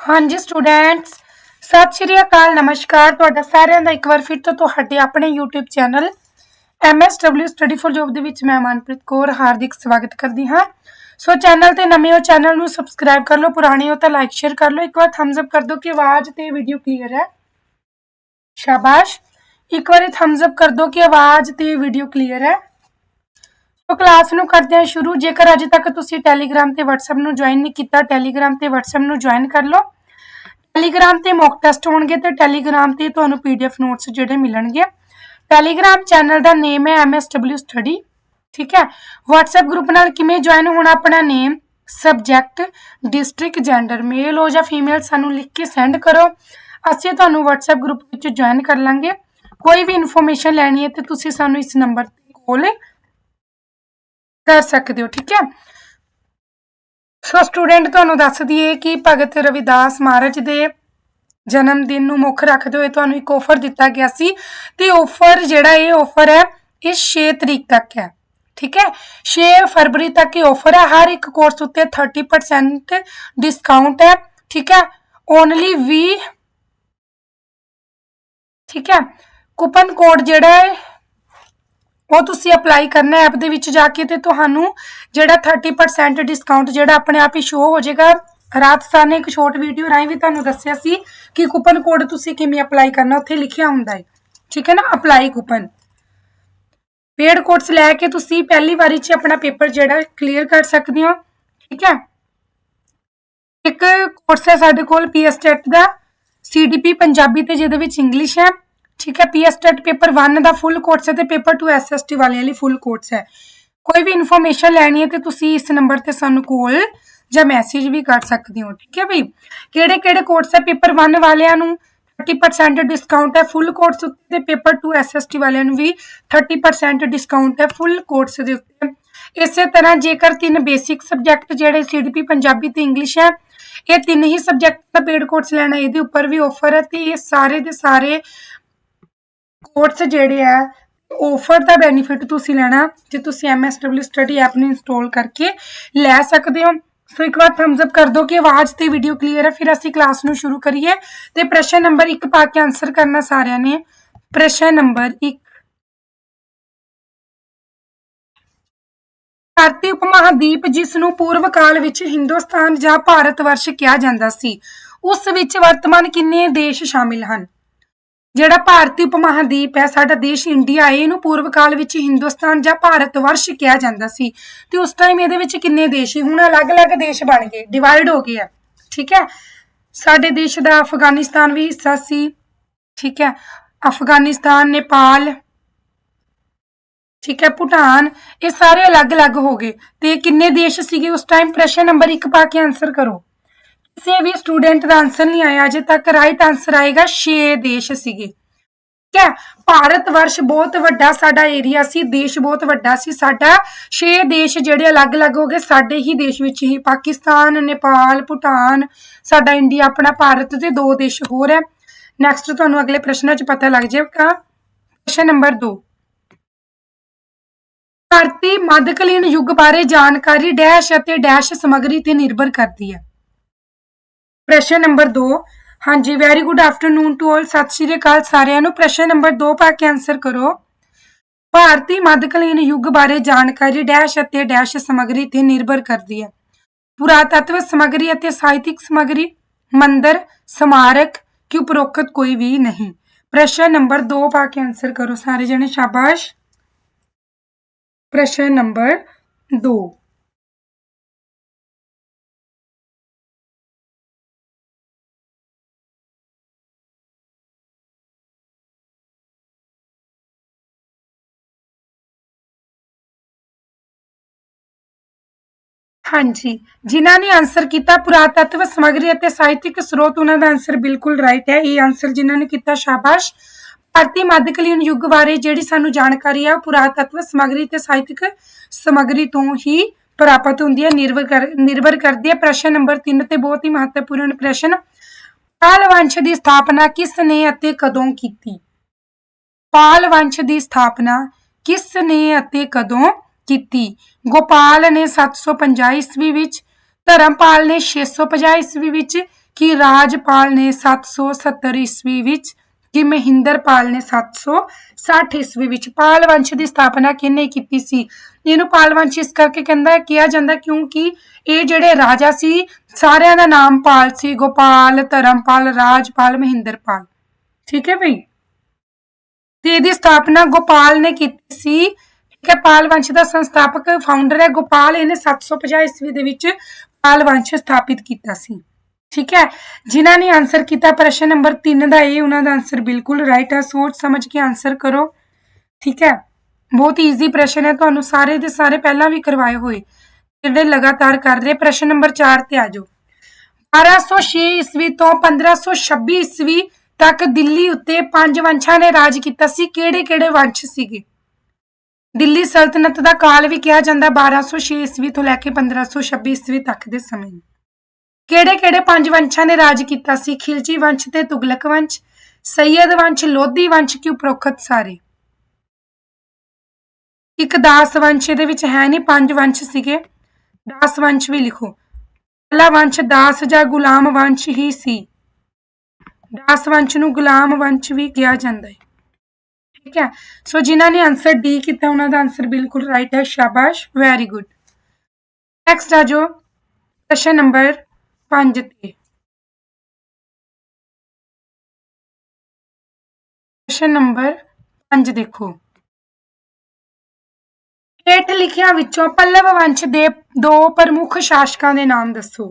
ਹਾਂਜੀ ਸਟੂਡੈਂਟਸ ਸਤਿ ਸ਼੍ਰੀ ਅਕਾਲ, ਨਮਸਕਾਰ। ਤੁਹਾਡਾ ਸਾਰਿਆਂ ਦਾ ਇੱਕ ਵਾਰ ਫਿਰ ਤੋਂ ਤੁਹਾਡੇ ਆਪਣੇ YouTube channel MSW study for Job ਦੇ ਵਿੱਚ ਮੈਂ ਮਨਪ੍ਰੀਤ ਕੌਰ ਹਾਰਦਿਕ ਸਵਾਗਤ ਕਰਦੀ ਹਾਂ। ਸੋ ਚੈਨਲ ਤੇ ਨਵੇਂ ਹੋ ਚੈਨਲ ਨੂੰ ਸਬਸਕ੍ਰਾਈਬ ਕਰ ਲਓ, ਪੁਰਾਣੇ ਹੋ ਤਾਂ ਲਾਈਕ ਸ਼ੇਅਰ ਕਰ ਲਓ। ਇੱਕ ਵਾਰ ਥੰਬਸ ਅਪ ਕਰ ਦਿਓ ਕਿ ਆਵਾਜ਼ ਤੇ ਵੀਡੀਓ ਕਲੀਅਰ ਹੈ। ਸ਼ਾਬਾਸ਼। ਇੱਕ ਵਾਰੀ ਥੰਬਸ ਅਪ ਕਰ ਦਿਓ ਕਿ ਆਵਾਜ਼ ਤੇ ਵੀਡੀਓ ਕਲੀਅਰ ਹੈ। ਉਹ ਕਲਾਸ ਨੂੰ ਕਰਦੇ ਹਾਂ ਸ਼ੁਰੂ, ਜੇਕਰ ਅਜੇ ਤੱਕ ਤੁਸੀਂ ਟੈਲੀਗ੍ਰਾਮ ਤੇ WhatsApp ਨੂੰ ਜੁਆਇਨ ਨਹੀਂ ਕੀਤਾ ਟੈਲੀਗ੍ਰਾਮ ਤੇ WhatsApp ਨੂੰ ਜੁਆਇਨ ਕਰ ਲਓ। ਟੈਲੀਗ੍ਰਾਮ ਤੇ ਮੌਕ ਟੈਸਟ ਹੋਣਗੇ ਤੇ ਟੈਲੀਗ੍ਰਾਮ ਤੇ ਤੁਹਾਨੂੰ PDF ਨੋਟਸ ਜਿਹੜੇ ਮਿਲਣਗੇ। ਟੈਲੀਗ੍ਰਾਮ ਚੈਨਲ ਦਾ ਨੇਮ ਹੈ MSW ਸਟੱਡੀ ਠੀਕ ਹੈ? WhatsApp ਗਰੁੱਪ ਨਾਲ ਕਿਵੇਂ ਜੁਆਇਨ ਹੋਣਾ ਆਪਣਾ name subject district gender male ਹੋ ਜਾਂ ਫੀਮੇਲ ਸਾਨੂੰ ਲਿਖ ਕੇ ਸੈਂਡ ਕਰੋ। ਅਸੀਂ ਤੁਹਾਨੂੰ WhatsApp ਗਰੁੱਪ ਵਿੱਚ ਜੁਆਇਨ ਕਰ ਲਾਂਗੇ। ਕੋਈ ਵੀ ਇਨਫੋਰਮੇਸ਼ਨ ਲੈਣੀ ਹੈ ਤੇ ਤੁਸੀਂ ਸਾਨੂੰ ਇਸ ਨੰਬਰ ਤੇ ਕਾਲ ਕਰ ਸਕਦੇ ਹੋ, ਠੀਕ ਹੈ? ਸੋ ਸਟੂਡੈਂਟ ਤੁਹਾਨੂੰ ਦੱਸ ਦਈਏ ਕਿ ਭਗਤ ਰਵਿਦਾਸ ਮਹਾਰਾਜ ਦੇ ਜਨਮ ਦਿਨ ਨੂੰ ਮੁੱਖ ਰੱਖਦੇ ਹੋਏ ਤੁਹਾਨੂੰ ਇੱਕ ਆਫਰ ਦਿੱਤਾ ਗਿਆ ਸੀ ਤੇ ਆਫਰ ਜਿਹੜਾ ਇਹ ਆਫਰ ਹੈ, ਇਹ 6 ਤਰੀਕ ਤੱਕ ਹੈ, ਠੀਕ ਹੈ? 6 ਫਰਵਰੀ ਤੱਕ ਇਹ ਆਫਰ ਹੈ, ਹਰ ਇੱਕ ਕੋਰਸ ਉੱਤੇ 30% ਡਿਸਕਾਊਂਟ ਹੈ, ਠੀਕ ਹੈ? ਓਨਲੀ 20 ਠੀਕ ਹੈ? ਕੂਪਨ ਕੋਡ ਜਿਹੜਾ ਹੈ ਉਹ ਤੁਸੀਂ ਅਪਲਾਈ ਕਰਨਾ ਐਪ ਦੇ ਵਿੱਚ ਜਾ ਕੇ ਤੇ ਤੁਹਾਨੂੰ ਜਿਹੜਾ 30% ਡਿਸਕਾਊਂਟ ਜਿਹੜਾ ਆਪਣੇ ਆਪ ਹੀ ਸ਼ੋ ਹੋ ਜਾਏਗਾ। ਰਾਤ ਸਰ ਨੇ ਇੱਕ ਸ਼ਾਰਟ ਵੀਡੀਓ ਰਾਹੀਂ ਵੀ ਤੁਹਾਨੂੰ ਦੱਸਿਆ ਸੀ ਕਿ ਕੂਪਨ ਕੋਡ ਤੁਸੀਂ ਕਿਵੇਂ ਅਪਲਾਈ ਕਰਨਾ, ਉੱਥੇ ਲਿਖਿਆ ਹੁੰਦਾ ਹੈ। ਠੀਕ ਹੈ ਨਾ? ਅਪਲਾਈ ਕੂਪਨ ਪੇਡ ਕੋਰਸ ਲੈ ਕੇ ਤੁਸੀਂ ਪਹਿਲੀ ਵਾਰੀ 'ਚ ਆਪਣਾ ਪੇਪਰ ਜਿਹੜਾ ਕਲੀਅਰ ਕਰ ਸਕਦੇ ਹੋ। ਠੀਕ ਹੈ? ਇੱਕ ਕੋਰਸ ਹੈ ਸਾਡੇ ਕੋਲ ਪੀਐਸ ਟੈਟ ਦਾ। ਸੀਡੀਪੀ ਪੰਜਾਬੀ ਤੇ ਜਿਹਦੇ ਵਿੱਚ ਇੰਗਲਿਸ਼ ਹੈ। ਠੀਕ ਹੈ ਪੀਐਸ ਟੈਟ ਪੇਪਰ 1 ਦਾ ਫੁੱਲ ਕੋਰਸ ਹੈ ਤੇ ਪੇਪਰ 2 ਐਸਐਸਟੀ ਵਾਲਿਆਂ ਲਈ ਫੁੱਲ ਕੋਰਸ ਹੈ। ਕੋਈ ਵੀ ਇਨਫੋਰਮੇਸ਼ਨ ਲੈਣੀ ਹੈ ਤੇ ਤੁਸੀਂ ਇਸ ਨੰਬਰ ਤੇ ਸਾਨੂੰ ਕੋਲ ਜਾਂ ਮੈਸੇਜ ਵੀ ਕਰ ਸਕਦੇ ਹੋ, ਠੀਕ ਹੈ ਬਈ? ਕਿਹੜੇ ਕਿਹੜੇ ਕੋਰਸ ਹੈ ਪੇਪਰ 1 ਵਾਲਿਆਂ ਨੂੰ? 30% ਡਿਸਕਾਊਂਟ ਹੈ ਫੁੱਲ ਕੋਰਸ ਉੱਤੇ ਤੇ ਪੇਪਰ 2 ਐਸਐਸਟੀ ਵਾਲਿਆਂ ਨੂੰ ਵੀ 30% ਡਿਸਕਾਊਂਟ ਹੈ ਫੁੱਲ ਕੋਰਸ ਦੇ ਉੱਤੇ। ਇਸੇ ਤਰ੍ਹਾਂ ਜੇਕਰ ਤਿੰਨ ਬੇਸਿਕ ਸਬਜੈਕਟ ਜਿਹੜੇ ਸੀਡੀਪੀ ਪੰਜਾਬੀ ਤੇ ਇੰਗਲਿਸ਼ ਹੈ, ਇਹ ਤਿੰਨ ਹੀ ਸਬਜੈਕਟ ਦਾ ਪੇਡ ਕੋਰਸ ਲੈਣਾ, ਇਹਦੇ ਉੱਪਰ ਵੀ ਆਫਰ ਹੈ ਤੇ ਇਹ ਸਾਰੇ ਦੇ ਸਾਰੇ ਕੋਰਸ ਜਿਹੜੇ ਆ ਆਫਰ ਦਾ ਬੈਨੀਫਿਟ ਤੁਸੀਂ ਲੈਣਾ, ਜੇ ਤੁਸੀਂ MSW ਸਟੱਡੀ ਐਪ ਨੂੰ ਇੰਸਟਾਲ ਕਰਕੇ ਲੈ ਸਕਦੇ ਹੋ। ਸੋ ਇੱਕ ਵਾਰ ਥੰਬਸ ਅਪ ਕਰ ਦਿਓ ਕਿ ਆਵਾਜ਼ ਤੇ ਵੀਡੀਓ ਕਲੀਅਰ ਹੈ, ਫਿਰ ਅਸੀਂ ਕਲਾਸ ਨੂੰ ਸ਼ੁਰੂ ਕਰੀਏ। ਤੇ ਪ੍ਰਸ਼ਨ ਨੰਬਰ 1 ਪਾ ਕੇ ਆਨਸਰ ਕਰਨਾ ਸਾਰਿਆਂ ਨੇ। ਪ੍ਰਸ਼ਨ ਨੰਬਰ 1 ਭਾਰਤੀ ਉਪਮਹਾਦੀਪ, ਜਿਸ ਨੂੰ ਪੂਰਵ ਕਾਲ ਵਿੱਚ ਹਿੰਦੁਸਤਾਨ ਜਾਂ ਭਾਰਤ ਵਰਸ਼ ਕਿਹਾ ਜਾਂਦਾ ਸੀ, ਉਸ ਵਿੱਚ ਵਰਤਮਾਨ ਕਿੰਨੇ ਦੇਸ਼ ਸ਼ਾਮਿਲ ਹਨ? ਜਿਹੜਾ ਭਾਰਤੀ ਉਪਮਹਾਦੀਪ ਹੈ, ਸਾਡਾ ਦੇਸ਼ ਇੰਡੀਆ ਹੈ, ਇਹਨੂੰ ਪੂਰਵ ਕਾਲ ਵਿੱਚ ਹਿੰਦੁਸਤਾਨ ਜਾਂ ਭਾਰਤ ਵਰਸ਼ ਕਿਹਾ ਜਾਂਦਾ ਸੀ ਤੇ ਉਸ ਟਾਈਮ ਇਹਦੇ ਵਿੱਚ ਕਿੰਨੇ ਦੇਸ਼ ਸੀ? ਹੁਣ ਅਲੱਗ-ਅਲੱਗ ਦੇਸ਼ ਬਣ ਗਏ ਡਿਵਾਈਡ ਹੋ ਗਏ ਆ, ਠੀਕ ਹੈ? ਸਾਡੇ ਦੇਸ਼ ਦਾ ਅਫਗਾਨਿਸਤਾਨ ਵੀ ਹਿੱਸਾ ਸੀ, ਠੀਕ ਹੈ? ਅਫਗਾਨਿਸਤਾਨ, ਨੇਪਾਲ, ਠੀਕ ਹੈ? ਭੂਟਾਨ, ਇਹ ਸਾਰੇ ਅਲੱਗ-ਅਲੱਗ ਹੋ ਗਏ ਤੇ ਕਿੰਨੇ ਦੇਸ਼ ਸੀਗੇ? ਉਸ ਟਾਈਮ ਪ੍ਰਸ਼ਨ ਨੰਬਰ 1 ਪਾ ਕੇ ਆਨਸਰ ਕਰੋ। ਕਿਸੇ ਵੀ ਸਟੂਡੈਂਟ ਦਾ ਆਨਸਰ ਨਹੀਂ ਆਇਆ, ਅਜੇ ਤੱਕ ਰਾਈਟ ਆਨਸਰ ਆਏਗਾ 6 ਦੇਸ਼ ਸੀਗੇ। ਠੀਕ ਹੈ? ਭਾਰਤ ਵਰਸ਼ ਬਹੁਤ ਵੱਡਾ ਸਾਡਾ ਏਰੀਆ ਸੀ, ਦੇਸ਼ ਬਹੁਤ ਵੱਡਾ ਸੀ। ਸਾਡਾ 6 ਦੇਸ਼ ਜਿਹੜੇ ਅਲੱਗ-ਅਲੱਗ ਹੋ ਗਏ, ਸਾਡੇ ਹੀ ਦੇਸ਼ ਵਿੱਚ ਹੀ ਪਾਕਿਸਤਾਨ, ਨੇਪਾਲ, ਭੂਟਾਨ, ਸਾਡਾ ਇੰਡੀਆ ਆਪਣਾ, ਭਾਰਤ ਤੇ ਦੋ ਦੇਸ਼ ਹੋਰ ਹੈ। ਨੈਕਸਟ ਤੁਹਾਨੂੰ ਅਗਲੇ ਪ੍ਰਸ਼ਨਾਂ 'ਚ ਪਤਾ ਲੱਗ ਜਾਏਗਾ। ਪ੍ਰਸ਼ਨ ਨੰਬਰ 2 ਭਾਰਤੀ ਮੱਧਕਾਲੀਨ ਯੁੱਗ ਬਾਰੇ ਜਾਣਕਾਰੀ, ਡੈਸ਼ ਅਤੇ ਡੈਸ਼ ਸਮੱਗਰੀ ਤੇ ਨਿਰਭਰ ਕਰਦੀ ਹੈ। ਪ੍ਰਸ਼ਨ ਨੰਬਰ 2 ਹਾਂਜੀ very good afternoon to all ਸਤਿ ਸ਼੍ਰੀ ਅਕਾਲ ਸਾਰਿਆਂ ਨੂੰ। ਪ੍ਰਸ਼ਨ ਨੰਬਰ 2 ਪਾ ਕੇ ਆਨਸਰ ਕਰੋ। ਭਾਰਤੀ ਮੱਧਕਾਲੀਨ ਯੁੱਗ ਬਾਰੇ ਜਾਣਕਾਰੀ ਡੈਸ਼ ਅਤੇ ਡੈਸ਼ ਸਮੱਗਰੀ ਤੇ ਨਿਰਭਰ ਕਰਦੀ ਹੈ। ਪੁਰਾਤੱਤਵ ਸਮੱਗਰੀ ਅਤੇ ਸਾਹਿਤਿਕ ਸਮਗਰੀ, ਮੰਦਰ, ਸਮਾਰਕ, ਕਿ ਉਪਰੋਕਤ ਕੋਈ ਵੀ ਨਹੀਂ। ਪ੍ਰਸ਼ਨ ਨੰਬਰ 2 ਪਾ ਕੇ ਆਨਸਰ ਕਰੋ ਸਾਰੇ ਜਣੇ, ਸ਼ਾਬਾਸ਼। ਪ੍ਰਸ਼ਨ ਨੰਬਰ 2 ਹਾਂਜੀ। ਜਿਨ੍ਹਾਂ ਨੇ ਆਨਸਰ ਕੀਤਾ ਪੁਰਾਤੱਤਵ ਸਮੱਗਰੀ ਅਤੇ ਸਾਹਿਤਿਕ ਸਰੋਤ, ਉਹਨਾਂ ਦਾ ਆਨਸਰ ਬਿਲਕੁਲ ਰਾਈਟ ਹੈ। ਇਹ ਆਨਸਰ ਜਿਨ੍ਹਾਂ ਨੇ ਕੀਤਾ ਸ਼ਾਬਾਸ਼। ਭਾਰਤੀ ਮੱਧਕਾਲੀਨ ਯੁੱਗ ਬਾਰੇ ਜਿਹੜੀ ਸਾਨੂੰ ਜਾਣਕਾਰੀ ਹੈ, ਉਹ ਪੁਰਾਤੱਤਵ ਸਮੱਗਰੀ ਤੇ ਸਾਹਿਤਿਕ ਸਮੱਗਰੀ ਤੋਂ ਹੀ ਪ੍ਰਾਪਤ ਹੁੰਦੀ ਹੈ। ਨਿਰਭਰ ਕਰ, ਨਿਰਭਰ ਕਰਦੀ ਹੈ। ਪ੍ਰਸ਼ਨ ਨੰਬਰ 3 ਤੇ ਬਹੁਤ ਹੀ ਮਹੱਤਵਪੂਰਨ ਪ੍ਰਸ਼ਨ। ਪਾਲ ਵੰਸ਼ ਦੀ ਸਥਾਪਨਾ ਕਿਸ ਨੇ ਅਤੇ ਕਦੋਂ ਕੀਤੀ? ਪਾਲ ਵੰਸ਼ ਦੀ ਸਥਾਪਨਾ ਕਿਸ ਨੇ ਅਤੇ ਕਦੋਂ ਕੀਤੀ। ਗੋਪਾਲ ਨੇ 750 ਈਸਵੀ ਵਿੱਚ, ਧਰਮਪਾਲ ਨੇ 650 ਈਸਵੀ ਵਿੱਚ ਕਿ ਰਾਜਪਾਲ ਨੇ 770 ਈਸਵੀ ਵਿੱਚ ਕਿ ਮਹਿੰਦਰਪਾਲ ਨੇ 760 ਈਸਵੀ ਵਿੱਚ। ਪਾਲ ਵੰਸ਼ ਦੀ ਸਥਾਪਨਾ ਕਿਹਨੇ ਕੀਤੀ ਸੀ? ਇਹਨੂੰ ਪਾਲ ਵੰਸ਼ ਇਸ ਕਰਕੇ ਕਹਿੰਦਾ, ਕਿਹਾ ਜਾਂਦਾ ਕਿਉਂਕਿ ਇਹ ਜਿਹੜੇ ਰਾਜਾ ਸੀ, ਸਾਰਿਆਂ ਦਾ ਨਾਮ ਪਾਲ ਸੀ। ਗੋਪਾਲ, ਧਰਮਪਾਲ, ਰਾਜਪਾਲ, ਮਹਿੰਦਰਪਾਲ। ਠੀਕ ਹੈ ਭਈ ਤੇ ਇਹਦੀ ਸਥਾਪਨਾ ਗੋਪਾਲ ਨੇ ਕੀਤੀ ਸੀ ਠੀਕ ਹੈ ਪਾਲ ਵੰਸ਼ ਦਾ ਸੰਸਥਾਪਕ ਫਾਊਂਡਰ ਹੈ ਗੋਪਾਲ, ਇਹਨੇ 750 ਈਸਵੀ ਦੇ ਵਿੱਚ ਪਾਲ ਵੰਸ਼ ਸਥਾਪਿਤ ਕੀਤਾ ਸੀ। ਠੀਕ ਹੈ? ਜਿਨ੍ਹਾਂ ਨੇ ਆਨਸਰ ਕੀਤਾ ਪ੍ਰਸ਼ਨ ਨੰਬਰ 3 ਦਾ ਇਹ, ਉਹਨਾਂ ਦਾ ਆਨਸਰ ਬਿਲਕੁਲ ਰਾਈਟ ਹੈ। ਸੋਚ ਸਮਝ ਕੇ ਆਨਸਰ ਕਰੋ। ਠੀਕ ਹੈ? ਬਹੁਤ ਈਜ਼ੀ ਪ੍ਰਸ਼ਨ ਹੈ। ਤੁਹਾਨੂੰ ਸਾਰੇ ਦੇ ਸਾਰੇ ਪਹਿਲਾਂ ਵੀ ਕਰਵਾਏ ਹੋਏ। ਜਿਹੜੇ ਲਗਾਤਾਰ ਕਰ ਰਹੇ, ਪ੍ਰਸ਼ਨ ਨੰਬਰ 4 ਤੇ ਆ ਜਾਓ। 1206 ਈਸਵੀ ਤੋਂ 1526 ਈਸਵੀ ਤੱਕ ਦਿੱਲੀ ਉੱਤੇ ਪੰਜ ਵੰਸ਼ਾਂ ਨੇ ਰਾਜ ਕੀਤਾ ਸੀ। ਕਿਹੜੇ-ਕਿਹੜੇ ਵੰਸ਼ ਸੀਗੇ? ਦਿੱਲੀ ਸਲਤਨਤ ਦਾ ਕਾਲ ਵੀ ਕਿਹਾ ਜਾਂਦਾ 1206 ਈਸਵੀ ਤੋਂ ਲੈ ਕੇ 1526 ਈਸਵੀ ਤੱਕ ਦੇ ਸਮੇਂ। ਕਿਹੜੇ-ਕਿਹੜੇ ਪੰਜ ਵੰਸ਼ਾਂ ਨੇ ਰਾਜ ਕੀਤਾ ਸੀ? ਖਿਲਜੀ ਵੰਸ਼ ਤੇ ਤੁਗਲਕ ਵੰਸ਼, ਸੈਯਦ ਵੰਸ਼, ਲੋਧੀ ਵੰਸ਼ ਕਿ ਉਪਰੋਕਤ ਸਾਰੇ? ਇੱਕ ਦਾਸ ਵੰਸ਼ ਇਹਦੇ ਵਿੱਚ ਹੈ ਨਹੀਂ, ਪੰਜ ਵੰਸ਼ ਸੀਗੇ। ਦਾਸ ਵੰਸ਼ ਵੀ ਲਿਖੋ। ਪਹਿਲਾ ਵੰਸ਼ ਦਾਸ ਜਾਂ ਗੁਲਾਮ ਵੰਸ਼ ਹੀ ਸੀ। ਦਾਸ ਵੰਸ਼ ਨੂੰ ਗੁਲਾਮ ਵੰਸ਼ ਵੀ ਕਿਹਾ ਜਾਂਦਾ ਹੈ। ਠੀਕ ਹੈ? ਸੋ ਜਿਨ੍ਹਾਂ ਨੇ ਆਨਸਰ ਡੀ ਕੀਤਾ, ਉਹਨਾਂ ਦਾ ਆਨਸਰ ਬਿਲਕੁਲ ਰਾਈਟ ਹੈ, ਸ਼ਾਬਾਸ਼ ਵੈਰੀ ਗੁੱਡ ਨੈਕਸਟ ਆ ਜੋ ਪ੍ਰਸ਼ਨ ਨੰਬਰ 5 ਤੇ। ਪ੍ਰਸ਼ਨ ਨੰਬਰ 5 ਦੇਖੋ। ਹੇਠ ਲਿਖਿਆਂ ਵਿੱਚੋਂ ਪੱਲਵ ਵੰਸ਼ ਦੇ ਦੋ ਪ੍ਰਮੁੱਖ ਸ਼ਾਸਕਾਂ ਦੇ ਨਾਮ ਦੱਸੋ।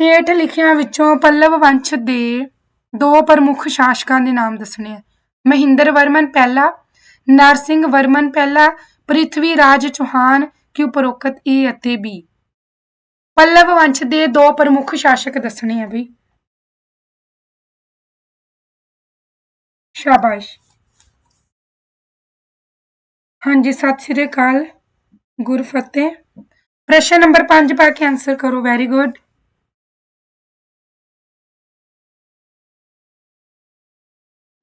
ਹੇਠ ਲਿਖਿਆਂ ਵਿੱਚੋਂ ਪੱਲਵ ਵੰਸ਼ ਦੇ ਦੋ ਪ੍ਰਮੁੱਖ ਸ਼ਾਸਕਾਂ ਦੇ ਨਾਮ ਦੱਸਣੇ ਆ। ਮਹਿੰਦਰ ਵਰਮਨ ਪਹਿਲਾ, ਨਰਸਿੰਘ ਵਰਮਨ ਪਹਿਲਾ, ਪ੍ਰਿਥਵੀ ਰਾਜ ਚੌਹਾਨ ਕਿ ਉਪਰੋਕਤ ਏ ਅਤੇ ਬੀ ਪੱਲਵ ਵੰਸ਼ ਦੇ ਦੋ ਪ੍ਰਮੁੱਖ ਸ਼ਾਸਕ ਦੱਸਣੇ ਆ ਬਈ ਸ਼ਾਬਾਸ਼। ਹਾਂਜੀ, ਸਤਿ ਸ਼੍ਰੀ ਅਕਾਲ। ਗੁਰਫਤਿਹ। ਪ੍ਰਸ਼ਨ ਨੰਬਰ 5 ਪਾ ਕੇ ਆਨਸਰ ਕਰੋ ਵੈਰੀ ਗੁੱਡ